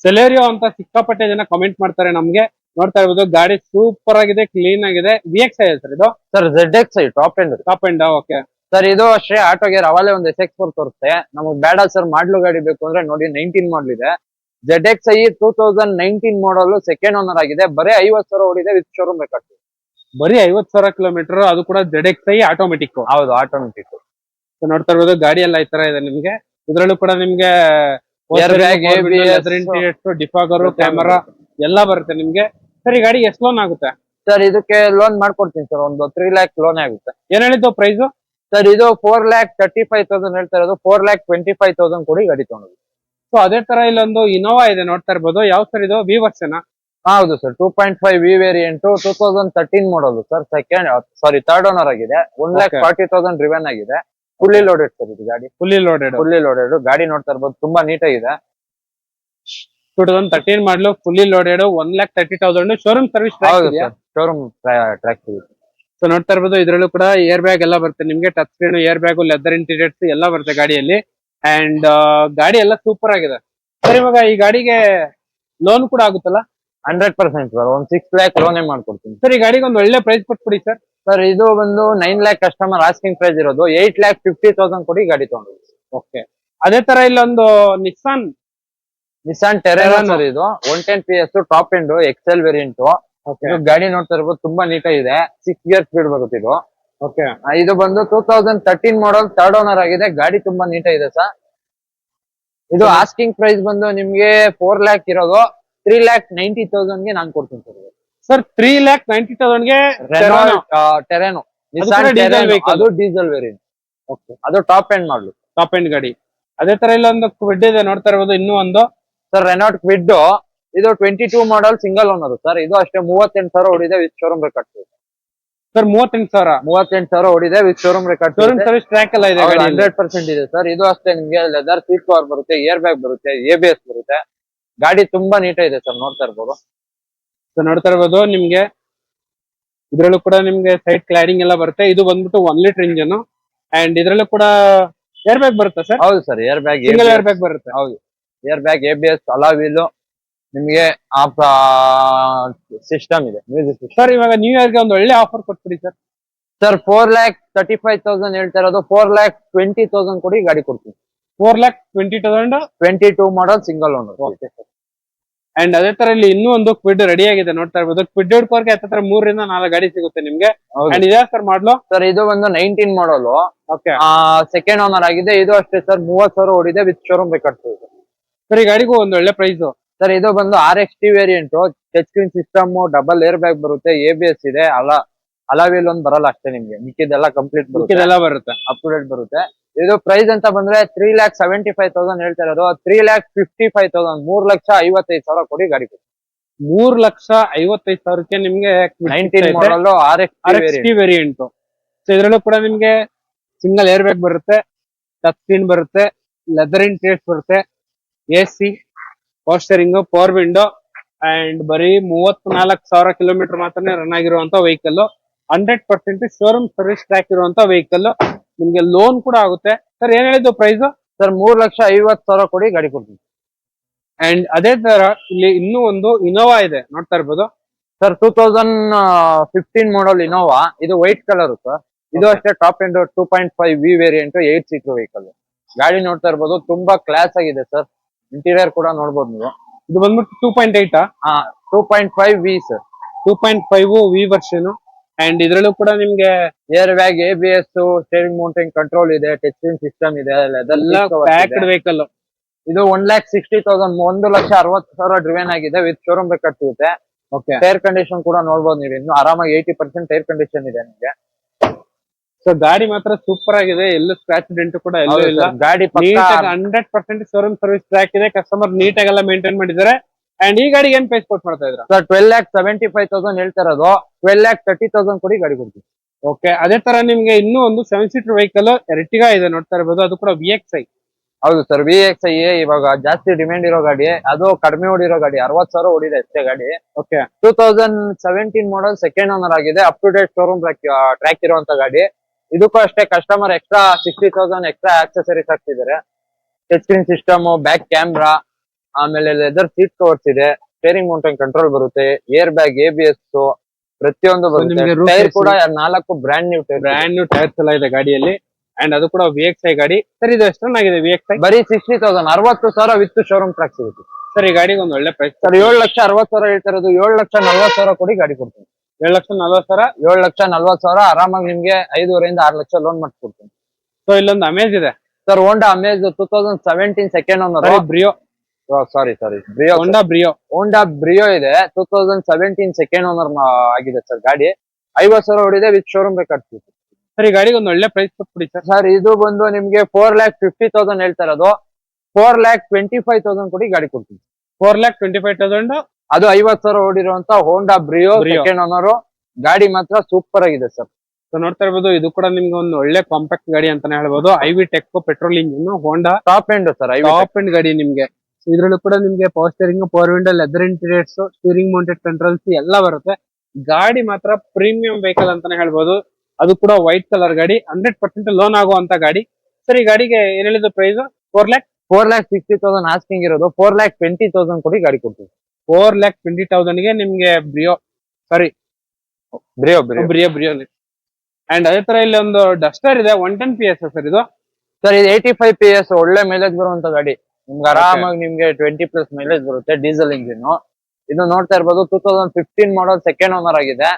ಸೆಲೇರಿಯೋ ಅಂತ ಸಿಕ್ಕಾಪಟ್ಟೆ ಜನ ಕಾಮೆಂಟ್ ಮಾಡ್ತಾರೆ ನಮ್ಗೆ. ನೋಡ್ತಾ ಇರ್ಬೋದು ಗಾಡಿ ಸೂಪರ್ ಆಗಿದೆ ಕ್ಲೀನ್ ಆಗಿದೆ. ವಿ ಎಕ್ಸ್ ಐ ಸರ್ ಇದು? Sir Z X I top end top end okay sir ಇದು ಅಷ್ಟೇ ಆಟೋ ಗೇರ್ ಅವಲೇ ಒಂದು ಎಸ್ ಎಕ್ಸ್ ಫೋರ್ ತೋರಿಸುತ್ತೆ ನಮಗ್ ಬೇಡ ಸರ್ ಮಾಡ್ಲು ಗಾಡಿ ಬೇಕು ಅಂದ್ರೆ ನೋಡಿ ನೈನ್ಟೀನ್ ಮಾಡಲ್ ಇದೆ. Z X I two thousand nineteen model second owner ಆಗಿದೆ. ಬರೀ ಐವತ್ತು ಸಾವಿರ ಓಡಿದೆ ವಿತ್ ಶೋರೂಮ್ ಬೇಕಾಗ್ತದೆ. ಬರೀ ಐವತ್ ಸಾವಿರ ಕಿಲೋಮೀಟರ್ ಅದು ಕೂಡ ಜೆಡ್ ಎಕ್ಸ್ ಐ ಆಟೋಮೆಟಿಕ್ ಹೌದು ಆಟೋಮೆಟಿಕ್ ನೋಡ್ತಾ ಇರ್ಬೋದು. ಗಾಡಿ ಎಲ್ಲ ಈ ತರ ಇದೆ ನಿಮ್ಗೆ. ಇದ್ರಲ್ಲೂ ಕೂಡ ನಿಮ್ಗೆ ಡಿಫಾಗರ್ ಕ್ಯಾಮರಾ ಎಲ್ಲ ಬರುತ್ತೆ ನಿಮ್ಗೆ. ಸರ್ ಈ ಗಾಡಿ ಎಷ್ಟು ಲೋನ್ ಆಗುತ್ತೆ? ಸರ್ ಇದಕ್ಕೆ ಲೋನ್ ಮಾಡ್ಕೊಡ್ತೀನಿ ಸರ್ ಒಂದು ತ್ರೀ ಲ್ಯಾಕ್ ಲೋನ್ ಆಗುತ್ತೆ. ಏನ್ ಹೇಳಿದ್ದು ಪ್ರೈಸ್ ಸರ್ ಇದು four lakh thirty five thousand ಹೇಳ್ತಾ ಇರೋದು. Four lakh twenty five thousand ಕೊಡಿ ಗಾಡಿ ತಗೊಂಡು ಸೊ ಅದೇ ತರ ಇಲ್ಲೊಂದು ಇನೋವಾ ಇದೆ ನೋಡ್ತಾ ಇರ್ಬೋದು. ಯಾವ ಸರ್ ಇದು? ವಿ ವರ್ಷನ? ಹೌದು sir two point five V variant two thousand thirteen ಮಾಡೋದು sir second sorry third owner ಆಗಿದೆ. One lakh forty thousand driven ಆಗಿದೆ. ಫುಲ್ಲಿ ಲೋಡೆಡ್ ಸರ್ ಇದು ಗಾಡಿ. ಫುಲ್ಲಿ ಲೋಡೆಡ್ ಫುಲ್ಲಿ ಲೋಡೆಡ್ ಗಾಡಿ ನೋಡ್ತಾ ಇರ್ಬೋದು. ತುಂಬಾ ನೀಟಾಗಿದೆ. Two thousand thirteen model fully loaded one lakh thirty thousand showroom service showroom track ಸಿಗುತ್ತೆ so ನೋಡ್ತಾ ಇರ್ಬೋದು ಇದ್ರಲ್ಲೂ ಕೂಡ ಏರ್ ಬ್ಯಾಗ್ ಎಲ್ಲ ಬರುತ್ತೆ. ನಿಮ್ಗೆ touch screen air bag leather interiors ಎಲ್ಲ ಬರುತ್ತೆ ಗಾಡಿಯಲ್ಲಿ. ಅಂಡ್ ಗಾಡಿ ಎಲ್ಲ ಸೂಪರ್ ಆಗಿದೆ. ಸರ್ ಇವಾಗ ಈ ಗಾಡಿಗೆ ಲೋನ್ ಕೂಡ ಆಗುತ್ತಲ್ಲ? ಹಂಡ್ರೆಡ್ ಪರ್ಸೆಂಟ್ ಸರ್ ಒಂದ್ ಸಿಕ್ಸ್ ಲ್ಯಾಕ್ ಲೋನೇ ಮಾಡ್ಕೊಡ್ತೀನಿ. ಸರ್ ಈ ಗಾಡಿಗೆ ಒಂದು ಒಳ್ಳೆ ಪ್ರೈಸ್ ಕೊಟ್ಬಿಡಿ ಸರ್ ಸರ್ ಇದು ಬಂದು nine lakh customer asking price ಇರೋದು. ಏಟ್ ಲ್ಯಾಕ್ ಫಿಫ್ಟಿ ತೌಸಂಡ್ ಕೊಡಿ ಗಾಡಿ ತಗೊಂಡು. ಓಕೆ ಅದೇ ತರ ಇಲ್ಲೊಂದು ನಿಸ್ಸಾನ್ ನಿಸಾನ್ ಟೆರೆನ್ ಇದು. One ten P S top end XL variant ಇದು ಗಾಡಿ ನೋಡ್ತಾ ಇರ್ಬೋದು ತುಂಬಾ ನೀಟಾಗಿದೆ ಸಿಕ್ಸ್ ಇಯರ್ ಸ್ಪೀಡ್ ಬರುತ್ತೆ ಇದು. ಓಕೆ ಇದು ಬಂದು two thousand thirteen model third owner ಆಗಿದೆ. ಗಾಡಿ ತುಂಬಾ ನೀಟಾಗಿದೆ ಸರ್ ಇದು ಆಸ್ಕಿಂಗ್ ಪ್ರೈಸ್ ಬಂದು ನಿಮ್ಗೆ ಫೋರ್ ಲ್ಯಾಕ್ ಇರೋದು. ತ್ರೀ ಲ್ಯಾಕ್ ನೈಂಟಿ ತೌಸಂಡ್ಗೆ ನಾನು ಕೊಡ್ತೀನಿ sir sir three lakh ninety ತೌಸಂಡ್ಗೆ Terrano ಕೂಡ diesel ಅದು ಡೀಸೆಲ್ ವೇರಿಯಂಟ್ ಓಕೆ ಅದು top end model top end ಗಾಡಿ. ಅದೇ ತರ ಇಲ್ಲೊಂದು ಕ್ವಿಡ್ ಇದೆ ನೋಡ್ತಾ ಇರ್ಬೋದು ಇನ್ನೂ ಒಂದು. ಸರ್ ರೆನಾಲ್ಟ್ ಕ್ವಿಡ್ ಇದು twenty two model single owner sir ಇದು ಅಷ್ಟೇ ಮೂವತ್ತೆಂಟು ಸಾವಿರ ಹೊಡಿದೆ ವಿತ್ ಶೋರೂಮ್ ರೆಕಾರ್ಡ್ ಸರ್ ಮೂವತ್ತೆಂಟು ಸಾವಿರ. ಮೂವತ್ತೆಂಟು ಸಾವಿರ ಹೊಡಿದೆ with showroom record showroom service track ಎಲ್ಲ ಇದೆ ಹಂಡ್ರೆಡ್ ಪರ್ಸೆಂಟ್ ಇದೆ. ಸರ್ ಇದು ಅಷ್ಟೇ ನಿಮಗೆ ಲೆದರ್ ಸೀಟ್ ಕವರ್ ಬರುತ್ತೆ ಏರ್ ಬ್ಯಾಗ್ ಬರುತ್ತೆ ಎ ಬಿ ಎಸ್ ಬರುತ್ತೆ. ಗಾಡಿ ತುಂಬಾ ನೀಟ್ ಇದೆ ಸರ್ ನೋಡ್ತಾ ಇರ್ಬೋದು. ಸೊ ನೋಡ್ತಾ ಇರ್ಬೋದು ನಿಮ್ಗೆ ಇದ್ರಲ್ಲೂ ಕೂಡ ನಿಮ್ಗೆ ಸೈಡ್ ಕ್ಲಾಡಿಂಗ್ ಎಲ್ಲ ಬರುತ್ತೆ. ಇದು ಬಂದ್ಬಿಟ್ಟು ಒನ್ ಲೀಟರ್ ಇಂಜನ್ ಅಂಡ್ ಇದ್ರಲ್ಲೂ ಕೂಡ ಏರ್ ಬ್ಯಾಗ್ ಬರುತ್ತೆ ಸರ್ ಹೌದು sir air bag single air bag ಬರುತ್ತೆ. ಹೌದು. Air bag A B S alloy wheel ನಿಮ್ಗೆ ಸಿಸ್ಟಮ್ ಇದೆ ಮ್ಯೂಸಿಕ್ ಸರ್ ಇವಾಗ ನ್ಯೂ ಇಯರ್ಗೆ ಒಂದು ಒಳ್ಳೆ ಆಫರ್ ಕೊಟ್ಬಿಡಿ sir sir four lakh thirty five thousand ಹೇಳ್ತಾ ಇರೋದು ಫೋರ್ ಲ್ಯಾಕ್ ಟ್ವೆಂಟಿ ತೌಸಂಡ್ ಕೊಡಿ ಗಾಡಿ ಕೊಡ್ತೀನಿ. Four lakh twenty thousand twenty two model single owner okay sir and ಅದೇ ತರ ಇಲ್ಲಿ ಇನ್ನೂ ಒಂದು ಕ್ವಿಡ್ ರೆಡಿ ಆಗಿದೆ ನೋಡ್ತಾ ಇರ್ಬೋದು. ಕ್ವಿಡ್ ಹಿಡ್ಕೋರ್ಗೆ ಹತ್ತಿರ ಮೂರರಿಂದ ನಾಲ್ಕು ಗಾಡಿ ಸಿಗುತ್ತೆ ನಿಮ್ಗೆ. ಅಂಡ್ ಇದೆ ಸರ್ ಮಾಡ್ಲು ಸರ್ ಇದು ಒಂದು nineteen model okay second owner ಆಗಿದೆ. ಇದು ಅಷ್ಟೇ ಸರ್ ಮೂವತ್ ಸಾವಿರ ಓಡಿದೆ ವಿತ್ ಶೋರೂಮ್ ಬೇಕಾಗ್ತದೆ. ಸರ್ ಈ ಗಾಡಿಗೂ ಒಂದು ಒಳ್ಳೆ ಪ್ರೈಸ್ ಸರ್ ಇದು ಬಂದು R X T variant touch screen system double air bag ಬರುತ್ತೆ ಎ ಬಿ ಎಸ್ ಇದೆ ಅಲ ಅಲಾವಿಲ್ ಒಂದ್ ಬರಲ್ಲ ಅಷ್ಟೇ ನಿಮ್ಗೆ. ಮಿಕ್ಕಿದೆಲ್ಲ ಕಂಪ್ಲೀಟ್ ಬರುತ್ತೆ. ಇದೆಲ್ಲ ಬರುತ್ತೆ. ಅಪ್ ಟು ಡೇಟ್ ಬರುತ್ತೆ. ಇದು ಪ್ರೈಸ್ ಅಂತ ಬಂದ್ರೆ three lakh seventy five thousand ಹೇಳ್ತಾ ಇರೋದು. Three lakh fifty five thousand ಮೂರ್ ಲಕ್ಷ ಐವತ್ತೈದು ಸಾವಿರ ಕೊಡಿ ಗಾಡಿ ಮೂರ್ ಲಕ್ಷ ಐವತ್ತೈದು ಸಾವಿರಕ್ಕೆ ನಿಮ್ಗೆ nineteen model R X T variant so ಇದ್ರಲ್ಲೂ ಕೂಡ ನಿಮ್ಗೆ ಸಿಂಗಲ್ ಏರ್ ಬ್ಯಾಗ್ ಬರುತ್ತೆ ಟಚ್ ಸ್ಕ್ರೀನ್ ಬರುತ್ತೆ ಲೆದರ್ ಟೇಸ್ಟ್ ಬರುತ್ತೆ A C power steering power window and ಬರೀ ಮೂವತ್ನಾಲ್ಕು ಸಾವಿರ ಕಿಲೋಮೀಟರ್ ಮಾತ್ರನೇ ರನ್ ಆಗಿರುವಂತ vehicle hundred percent showroom service track ಇರುವಂತ ವೆಹಿಕಲ್ ನಿಮ್ಗೆ ಲೋನ್ ಕೂಡ ಆಗುತ್ತೆ. ಸರ್ ಏನ್ ಹೇಳಿದ್ದು ಪ್ರೈಸ್ ಸರ್ ಮೂರ್ ಲಕ್ಷ ಐವತ್ ಸಾವಿರ ಕೊಡಿ ಗಾಡಿ ಕೊಡ್ತೀನಿ. ಅಂಡ್ ಅದೇ ತರ ಇಲ್ಲಿ ಇನ್ನೂ ಒಂದು ಇನೋವಾ ಇದೆ. ನೋಡ್ತಾ ಇರ್ಬೋದು. Sir two thousand fifteen model Innova ಇದು ವೈಟ್ ಕಲರ್ ಸರ್ ಇದು ಅಷ್ಟೇ top end two point five V variant eight seater vehicle ಗಾಡಿ ನೋಡ್ತಾ ಇರ್ಬೋದು. ತುಂಬಾ ಕ್ಲಾಸ್ ಆಗಿದೆ ಸರ್ ಇಂಟೀರಿಯರ್ ಕೂಡ ನೋಡ್ಬೋದು ನೀವು. ಇದು ಬಂದ್ಬಿಟ್ಟು two point eight two point five V sir two point five V version and ಇದ್ರಲ್ಲೂ ಕೂಡ ನಿಮ್ಗೆ air bag A B S steering mounting control ಇದೆ ಟೆಸ್ಟಿಂಗ್ ಸಿಸ್ಟಮ್ ಇದೆ ಪ್ಯಾಕ್ಡ್ ವೆಹಿಕಲ್ ಇದು. ಒನ್ ಲ್ಯಾಕ್ ಸಿಕ್ಸ್ಟಿ ತೌಸಂಡ್ ಒಂದು ಲಕ್ಷ ಅರವತ್ತು ಸಾವಿರ ಡ್ರಿವೆನ್ ಆಗಿದೆ ವಿತ್ ಶೋರೂಮ್ ರೆಕಾರ್ಡ್ ಸಿಗುತ್ತೆ ಓಕೆ ಟೈರ್ ಕಂಡೀಷನ್ ಕೂಡ ನೋಡ್ಬೋದು ನೀವು ಇನ್ನು ಆರಾಮಾಗಿ ಏಯ್ಟಿ ಪರ್ಸೆಂಟ್ ಟೈರ್ ಕಂಡೀಷನ್ ಇದೆ ನಿಮಗೆ. ಸೊ ಗಾಡಿ ಮಾತ್ರ ಸೂಪರ್ ಆಗಿದೆ ಎಲ್ಲೂ ಸ್ಕ್ರಾಚ್ ಡೆಂಟ್ ಕೂಡ ಎಲ್ಲೂ ಇಲ್ಲ. ಗಾಡಿ hundred percent showroom service track ಇದೆ ಕಸ್ಟಮರ್ ನೀಟ್ ಆಗೆಲ್ಲ ಮೇಂಟೈನ್ ಮಾಡಿದ್ದಾರೆ. ಅಂಡ್ ಈ ಗಾಡಿಗೆ ಏನ್ ಪ್ರೈಸ್ ಕೊಟ್ ಮಾಡ್ತಾ ಇದ್ರ sir twelve lakh seventy five thousand ಹೇಳ್ತಾ ಇರೋದು. ಟ್ವೆಲ್ ಲ್ಯಾಕ್ ತರ್ಟಿ ತೌಸಂಡ್ ಕೊಡಿ ಗಾಡಿ ಕೊಡ್ತೀವಿ. ಓಕೆ ಅದೇ ತರ ನಿಮ್ಗೆ ಇನ್ನೂ ಒಂದು ಸೆವೆನ್ ಸೀಟರ್ ವೆಹಿಕಲ್ ಎರ್ಟಿಗಾ ಇದೆ ನೋಡ್ತಾ ಇರ್ಬೋದು ಅದು ಕೂಡ ವಿ ಎಕ್ಸ್ ಐ ಹೌದು ಸರ್ ವಿ ಎಕ್ಸ್ ಐ ಇವಾಗ ಜಾಸ್ತಿ ಡಿಮ್ಯಾಂಡ್ ಇರೋ ಗಾಡಿ ಅದು ಕಡಿಮೆ ಓಡಿರೋ ಗಾಡಿ ಅರವತ್ ಸಾವಿರ ಓಡಿದೆ ಅಷ್ಟೇ ಗಾಡಿ. Okay two thousand seventeen model second owner ಆಗಿದೆ up to date showroom track ಇರುವಂತ ಗಾಡಿ. ಇದಕ್ಕೂ ಅಷ್ಟೇ customer extra sixty thousand extra accessories ಹಾಕ್ತಿದ್ದಾರೆ touch screen system back camera ಆಮೇಲೆ ಲೆದರ್ ಸೀಟ್ ಕವರ್ಸ್ ಇದೆ ಸ್ಟೇರಿಂಗ್ ಮೌಂಟೈನ್ ಕಂಟ್ರೋಲ್ ಬರುತ್ತೆ air bag A B S ಪ್ರತಿಯೊಂದು ಬರುತ್ತೆ. ಟೈರ್ ಕೂಡ ನಾಲ್ಕು brand new tyre brand new tyres ಎಲ್ಲ ಇದೆ ಗಾಡಿಯಲ್ಲಿ. ಅಂಡ್ ಅದು ಕೂಡ ವಿ ಎಕ್ಸ್ ಐ ಗಾಡಿ. ಸರ್ ಇದು ಎಷ್ಟು ಆಗಿದೆ ವಿ ಎಕ್ಸ್ ಐ ಬರೀ ಸಿಕ್ಸ್ಟಿ ತೌಸಂಡ್ ಅರವತ್ತು ಸಾವಿರ ವಿತ್ ಶೋರೂಮ್ ಟ್ರ್ಯಾಕ್ ಸಿಗುತ್ತೆ ಸರ್ ಈ ಗಾಡಿಗೆ ಒಂದು ಒಳ್ಳೆ ಪ್ರೈಸ್ ಸರ್ ಏಳು ಲಕ್ಷ ಅರವತ್ ಸಾವಿರ ಹೇಳ್ತಾ ಇರೋದು ಏಳು ಲಕ್ಷ ನಲ್ವತ್ ಸಾವಿರ ಕೊಡಿ ಗಾಡಿ ಕೊಡ್ತೀನಿ. ಏಳು ಲಕ್ಷ ನಲ್ವತ್ತು ಸಾವಿರ? ಏಳು ಲಕ್ಷ ನಲ್ವತ್ತು ಸಾವಿರ. ಆರಾಮಾಗಿ ನಿಮ್ಗೆ ಐದೂವರೆಯಿಂದ ಆರು ಲಕ್ಷ ಲೋನ್ ಮಾಡಿಸ್ಕೊಡ್ತೀನಿ ಸೊ ಇಲ್ಲೊಂದು ಅಮೇಜ್ ಇದೆ. Sir Honda Amaze two thousand seventeen second owner Brio sorry sorry Brio Honda Brio Honda Brio ಇದೆ. Two thousand seventeen second owner ಆಗಿದೆ ಸರ್ ಗಾಡಿ. ಐವತ್ ಸಾವಿರ ಹೊಡಿದೆ ವಿತ್ ಶೋರೂಮ್ ಬೇಕಾಗ್ತದೆ ಸರ್ ಈ ಗಾಡಿಗೆ ಒಂದು ಒಳ್ಳೆ ಪ್ರೈಸ್ ಕೊಟ್ಬಿಡಿ ಸರ್ ಸರ್ ಇದು ಬಂದು ನಿಮ್ಗೆ ಫೋರ್ ಲ್ಯಾಕ್ ಫಿಫ್ಟಿ ತೌಸಂಡ್ ಹೇಳ್ತಾ ಇರೋದು. Four lakh twenty five thousand ಕೊಡಿ ಗಾಡಿ ಕೊಡ್ತೀನಿ. Four lakh twenty five thousand ಅದು ಐವತ್ ಸಾವಿರ ಓಡಿರುವಂತ ಹೋಂಡಾ ಬ್ರಿಯೋ. ಸೆಕೆಂಡ್ ಓನರ್ ಗಾಡಿ ಮಾತ್ರ ಸೂಪರ್ ಆಗಿದೆ ಸರ್ ಸೊ ನೋಡ್ತಾ ಇರ್ಬೋದು ಇದು ಕೂಡ ನಿಮ್ಗೆ ಒಂದು ಒಳ್ಳೆ ಕಾಂಪ್ಯಾಕ್ಟ್ ಗಾಡಿ ಅಂತಾನೆ ಹೇಳ್ಬೋದು. IV tech petrol engine Honda top end sir I top end ಗಾಡಿ ನಿಮ್ಗೆ. ಇದ್ರಲ್ಲೂ ಕೂಡ ನಿಮಗೆ power steering power window leather interiors steering mounted controls ಎಲ್ಲ ಬರುತ್ತೆ. ಗಾಡಿ ಮಾತ್ರ ಪ್ರೀಮಿಯಂ ವೆಹಿಕಲ್ ಅಂತಾನೆ ಹೇಳ್ಬೋದು. ಅದು ಕೂಡ ವೈಟ್ ಕಲರ್ ಗಾಡಿ ಹಂಡ್ರೆಡ್ ಪರ್ಸೆಂಟ್ ಲೋನ್ ಆಗುವಂತ ಗಾಡಿ. ಸರ್ ಈ ಗಾಡಿಗೆ ಏನ್ ಹೇಳಿದ್ರು price four lakh four lakh sixty thousand asking ಇರೋದು. ಫೋರ್ ಲ್ಯಾಕ್ ಟ್ವೆಂಟಿ ತೌಸಂಡ್ ಕೊಡಿ ಗಾಡಿ ಕೊಡ್ತೀವಿ. ಫೋರ್ ಲ್ಯಾಕ್ ಟ್ವೆಂಟಿ ತೌಸಂಡ್ಗೆ ನಿಮ್ಗೆ Brio sorry Brio Brio Brio Brio and ಅದೇ ತರ ಇಲ್ಲಿ ಒಂದು ಡಸ್ಟರ್ ಇದೆ one ten P S sir ಇದು. ಸರ್ ಇದು ಏಯ್ಟಿ ಫೈವ್ ಪಿ ಎಸ್ ಒಳ್ಳೆ ಮೈಲೇಜ್ ಬರುವಂತ ಗಾಡಿ. ನಿಮ್ಗೆ ಆರಾಮಾಗಿ ನಿಮ್ಗೆ ಟ್ವೆಂಟಿ ಪ್ಲಸ್ ಮೈಲೇಜ್ ಬರುತ್ತೆ ಡೀಸೆಲ್ ಇಂಜಿನ್ ಇದು ನೋಡ್ತಾ ಇರ್ಬೋದು two thousand fifteen model second owner ಆಗಿದೆ.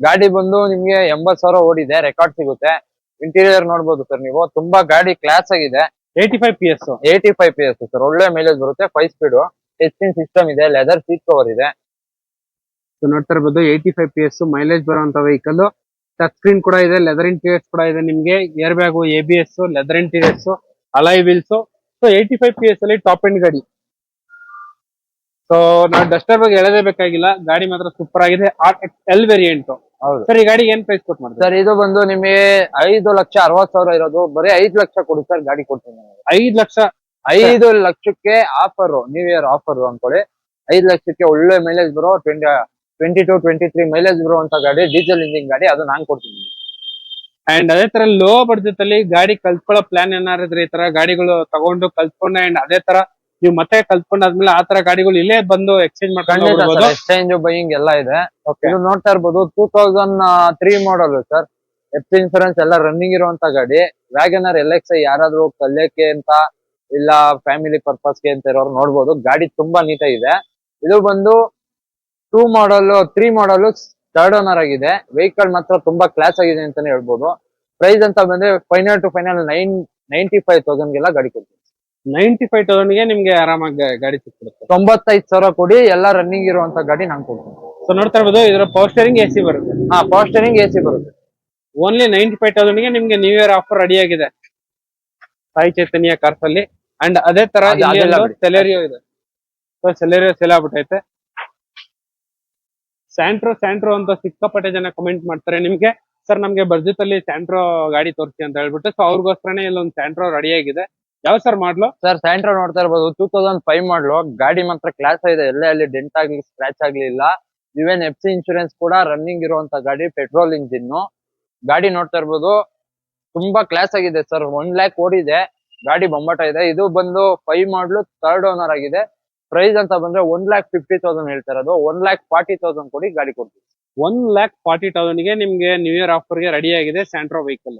ಗಾಡಿ ಬಂದು ನಿಮ್ಗೆ ಎಂಬತ್ ಸಾವಿರ ಓಡಿದೆ ರೆಕಾರ್ಡ್ ಸಿಗುತ್ತೆ. ಇಂಟೀರಿಯರ್ ನೋಡ್ಬೋದು ಸರ್ ನೀವು ತುಂಬಾ ಗಾಡಿ ಕ್ಲಾಸ್ ಆಗಿದೆ. Eighty five P S eighty five P S sir ಒಳ್ಳೆ ಮೈಲೇಜ್ ಬರುತ್ತೆ ಫೈವ್ ಸ್ಪೀಡ್ ಟೆಸ್ಟಿಂಗ್ ಸಿಸ್ಟಮ್ ಇದೆ ಲೆದರ್ ಸೀಟ್ ಕವರ್ ಇದೆ. ನೋಡ್ತಾ ಇರ್ಬೋದು eighty five P S mileage ಬರುವಂತ ವೆಹಿಕಲ್ ಟಚ್ ಸ್ಕ್ರೀನ್ ಕೂಡ ಇದೆ ಲೆದರ್ ಇಂಟೀರಿಯರ್ಸ್ ಕೂಡ ಇದೆ ನಿಮ್ಗೆ. Air bag A B S leather interiors alloy wheels so eighty five P S ಅಲ್ಲಿ ಟಾಪ್ ಎಂಡ್ ಗಾಡಿ. ಸೊ ನಾವು ಡಸ್ಟರ್ ಬಗ್ಗೆ ಹೇಳದೇ ಬೇಕಾಗಿಲ್ಲ. ಗಾಡಿ ಮಾತ್ರ ಸೂಪರ್ ಆಗಿದೆ. R X L variant sir ಈ ಗಾಡಿ ಏನ್ ಪ್ರೈಸ್ ಕೊಟ್ ಸರ್ ಇದು ಬಂದು ನಿಮಗೆ ಐದು ಲಕ್ಷ ಅರವತ್ ಸಾವಿರ ಇರೋದು. ಬರೀ ಐದು ಲಕ್ಷ ಕೊಡಿ ಸರ್ ಗಾಡಿ ಕೊಡ್ತೀನಿ ಐದು ಲಕ್ಷ? ಐದು ಲಕ್ಷಕ್ಕೆ ಆಫರ್ ನ್ಯೂ ಇಯರ್ ಆಫರ್ ಅನ್ಕೊಳ್ಳಿ ಐದು ಲಕ್ಷಕ್ಕೆ ಒಳ್ಳೆ ಮೈಲೇಜ್ ಬರೋ twenty twenty two twenty three mileage ಬರುವಂತ ಗಾಡಿ ಡೀಸೆಲ್ ಇಂಜಿನ್ ಗಾಡಿ ಅದು ನಾನ್ ಕೊಡ್ತೀನಿ ಅಂಡ್ ಅದೇ ತರ ಲೋ ಬಡ್ಜೆಟ್ ಅಲ್ಲಿ ಗಾಡಿ ಕಲ್ತ್ಕೊಳ್ಳೋ ಪ್ಲಾನ್ ಏನಾರಿದ್ರೆ ಈ ತರ ಗಾಡಿಗಳು ತಗೊಂಡು ಕಲ್ತ್ಕೊಂಡು ಅಂಡ್ ಅದೇ ತರ ನೀವು ಮತ್ತೆ ಕಲ್ತ್ಕೊಂಡಾದ್ಮೇಲೆ ಆ ತರ ಗಾಡಿಗಳು ಇಲ್ಲೇ ಬಂದು ಎಕ್ಸ್ಚೇಂಜ್ ಮಾಡ್ಕೊಂಡು ಹೋಗ್ಬೋದು ಎಕ್ಸ್ಚೇಂಜ್ ಬೈಯಿಂಗ್ ಎಲ್ಲ ಇದೆ. ಇದು ನೋಡ್ತಾ ಇರ್ಬೋದು two thousand three model sir. F insurance ಎಲ್ಲ ರನ್ನಿಂಗ್ ಇರುವಂತ ಗಾಡಿ. ವ್ಯಾಗನರ್ ಎಲ್ ಎಕ್ಸ್ ಯಾರಾದ್ರೂ ಕಲ್ಯಕ್ಕೆ ಅಂತ ಇಲ್ಲ ಫ್ಯಾಮಿಲಿ ಪರ್ಪಸ್ಗೆ ಅಂತ ಇರೋರು ನೋಡ್ಬೋದು. ಗಾಡಿ ತುಂಬಾ ನೀಟಾಗಿದೆ ಇದು ಬಂದು two model three model third owner ಆಗಿದೆ. ವೆಹಿಕಲ್ ಮಾತ್ರ ತುಂಬಾ ಕ್ಲಾಸ್ ಆಗಿದೆ ಅಂತಾನೆ ಹೇಳ್ಬೋದು. ಪ್ರೈಸ್ ಅಂತ ಬಂದ್ರೆ final to final nine ninety five ತೌಸಂಡ್ಗೆಲ್ಲ ಗಾಡಿ ಕೊಡ್ತೀವಿ. ನೈಂಟಿ ಫೈವ್ ತೌಸಂಡ್ಗೆ ನಿಮ್ಗೆ ಆರಾಮಾಗಿ ಗಾಡಿ ಸಿಕ್ಬಿಡುತ್ತೆ. ತೊಂಬತ್ತೈದು ಸಾವಿರ ಕೊಡಿ ಎಲ್ಲ ರನ್ನಿಂಗ್ ಇರುವಂತ ಗಾಡಿ ನಾನು ಕೊಡ್ತೀನಿ. ಸೊ ನೋಡ್ತಾ ಇರ್ಬೋದು ಇದರ ಪವರ್ ಸ್ಟೇರಿಂಗ್ ಎ ಸಿ ಬರುತ್ತೆ. ಹಾ ಪವರ್ ಸ್ಟೇರಿಂಗ್ ಎ ಸಿ ಬರುತ್ತೆ. ಓನ್ಲಿ ನೈಂಟಿ ಫೈವ್ ತೌಸಂಡ್ಗೆ ನಿಮ್ಗೆ ನ್ಯೂ ಇಯರ್ ಆಫರ್ ರೆಡಿ ಆಗಿದೆ. ಸಾಯಿ ಚೈತನ್ಯ ಕಾರ್ಸ್ ಅಲ್ಲಿ. ಅಂಡ್ ಅದೇ ತರ ಸೆಲೆರಿಯೋ ಇದೆ. ಸೊ ಸೆಲೆರಿಯೋ ಸೆಲ್ ಆಗ್ಬಿಟ್ಟೈತೆ ಸ್ಯಾಂಟ್ರೋ ಸ್ಯಾಂಟ್ರೋ ಅಂತ ಸಿಕ್ಕಾಪಟ್ಟೆ ಜನ ಕಮೆಂಟ್ ಮಾಡ್ತಾರೆ. ನಿಮ್ಗೆ ಸರ್ ನಮ್ಗೆ ಬಜೆಟ್ ಅಲ್ಲಿ ಸ್ಯಾಂಟ್ರೋ ಗಾಡಿ ತೋರಿಸಿ ಅಂತ ಹೇಳ್ಬಿಟ್ಟು ಸೊ ಅವ್ರಿಗೋಸ್ಕರನೇ ಇಲ್ಲೊಂದು ಸ್ಯಾಂಟ್ರೋ ರೆಡಿ ಆಗಿದೆ. ಯಾವ ಸರ್ ಮಾಡ್ಲು? ಸರ್ ಸ್ಯಾಂಟ್ರೋ ನೋಡ್ತಾ ಇರ್ಬೋದು. Two thousand five model. ಗಾಡಿ ಮಾತ್ರ ಕ್ಲಾಸ್ ಇದೆ ಎಲ್ಲೇ ಅಲ್ಲಿ ಡೆಂಟ್ ಆಗ್ಲಿ ಸ್ಕ್ರಾಚ್ ಆಗ್ಲಿಲ್ಲ. ಇವನ್ ಎಫ್ ಸಿ ಇನ್ಶೂರೆನ್ಸ್ ಕೂಡ ರನ್ನಿಂಗ್ ಇರುವಂತ ಗಾಡಿ ಪೆಟ್ರೋಲ್ ಇಂಜಿನ್ ಗಾಡಿ ನೋಡ್ತಾ ಇರ್ಬೋದು. ತುಂಬಾ ಕ್ಲಾಸ್ ಆಗಿದೆ ಸರ್ ಒನ್ ಲ್ಯಾಕ್ ಓಡಿದೆ. ಗಾಡಿ ಬೊಂಬಾಟ ಇದೆ. ಇದು ಬಂದು ಫೈವ್ ಮಾಡ್ಲು ಥರ್ಡ್ ಓನರ್ ಆಗಿದೆ. ಪ್ರೈಸ್ ಅಂತ ಬಂದ್ರೆ ಒನ್ ಲ್ಯಾಕ್ ಫಿಫ್ಟಿ ತೌಸಂಡ್ ಹೇಳ್ತಾ ಇರೋದು. ಒನ್ ಲ್ಯಾಕ್ ಫಾರ್ಟಿ ತೌಸಂಡ್ ಕೊಡಿ ಗಾಡಿ ಕೊಡ್ತೀವಿ. ಒನ್ ಲ್ಯಾಕ್ ಫಾರ್ಟಿ ತೌಸಂಡ್ಗೆ ನಿಮ್ಗೆ ನ್ಯೂ ಇಯರ್ ಆಫರ್ಗೆ ರೆಡಿ ಆಗಿದೆ ಸ್ಯಾಂಟ್ರೋ ವೆಹಿಕಲ್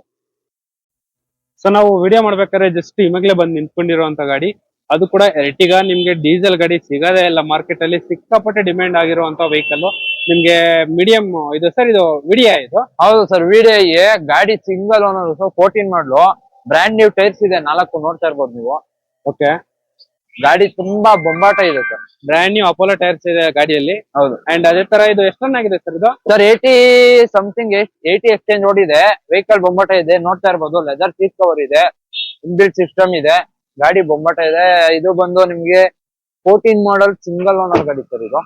ಸೊ ನಾವು ವಿಡಿಯೋ ಮಾಡ್ಬೇಕಾದ್ರೆ ಜಸ್ಟ್ ಇವಾಗ್ಲೇ ಬಂದು ನಿಂತ್ಕೊಂಡಿರುವಂತ ಗಾಡಿ. ಅದು ಕೂಡ ಎರ್ಟಿಗ ನಿಮ್ಗೆ ಡೀಸೆಲ್ ಗಾಡಿ ಸಿಗದೇ ಇಲ್ಲ ಮಾರ್ಕೆಟ್ ಅಲ್ಲಿ. ಸಿಕ್ಕಾಪಟ್ಟೆ ಡಿಮ್ಯಾಂಡ್ ಆಗಿರುವಂತ ವೆಹಿಕಲ್ ನಿಮ್ಗೆ ಮೀಡಿಯಂ ಇದು ಸರ್ ಇದು ವಿಡಿಯೋ ಇದು? ಹೌದು ಸರ್ ವಿಡಿಯೋ ಗಾಡಿ single owner fourteen model brand new tyres ಇದೆ ನಾಲ್ಕು ನೋಡ್ತಾ ಇರ್ಬೋದು ನೀವು. ಓಕೆ ಗಾಡಿ ತುಂಬಾ ಬೊಂಬಾಟ ಇದೆ sir brand new Apollo tyres ಇದೆ ಗಾಡಿಯಲ್ಲಿ. ಹೌದು. ಅಂಡ್ ಅದೇ ತರ ಇದು ಎಷ್ಟು ರನ್ ಆಗಿದೆ ಸರ್ ಇದು? Sir eighty something eighty exchange ಓಡಿದೆ ವೆಹಿಕಲ್ ಬೊಂಬಾಟ ಇದೆ. ನೋಡ್ತಾ ಇರ್ಬೋದು. ಲೆದರ್ ಸೀಟ್ ಕವರ್ ಇದೆ. ಇನ್ಬಿಲ್ಟ್ ಸಿಸ್ಟಮ್ ಇದೆ. ಗಾಡಿ ಬೊಂಬಾಟ ಇದೆ. ಇದು ಬಂದು ನಿಮ್ಗೆ ಫೋರ್ಟೀನ್ ಮಾಡಲ್ ಸಿಂಗಲ್ ಓನರ್ ಗಾಡಿ ಸರ್ ಇದು.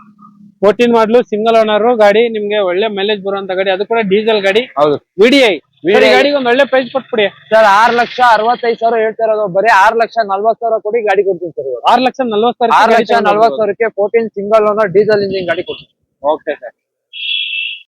ಫೋರ್ಟೀನ್ ಮಾಡ್ಲು ಸಿಂಗಲ್ ಓನರ್ ಗಾಡಿ ನಿಮ್ಗೆ ಒಳ್ಳೆ ಮೈಲೇಜ್ ಬರುವಂತ ಗಾಡಿ. ಅದು ಕೂಡ ಡೀಸೆಲ್ ಗಾಡಿ. ಹೌದು. VDI VDI. ಗಾಡಿಗೆ ಒಂದು ಒಳ್ಳೆ ಪ್ರೈಸ್ ಕೊಟ್ಬಿಡಿ. ಸರ್ ಆರ್ ಲಕ್ಷ ಅರವತ್ತೈದು ಸಾವಿರ ಹೇಳ್ತಾ ಇರೋದು ಬರೀ ಆರ್ ಲಕ್ಷ ನಲ್ವತ್ ಸಾವಿರ ಕೊಡಿ ಗಾಡಿ ಕೊಡ್ತೀನಿ ಸರ್ ಇವಾಗ. ಆರ್ ಲಕ್ಷ ನಲ್ವತ್ತು ಆರ್ ಲಕ್ಷ ನಲ್ವತ್ ಸಾವಿರಕ್ಕೆ fourteen single owner diesel engine ಗಾಡಿ ಕೊಡ್ತೀನಿ. Okay sir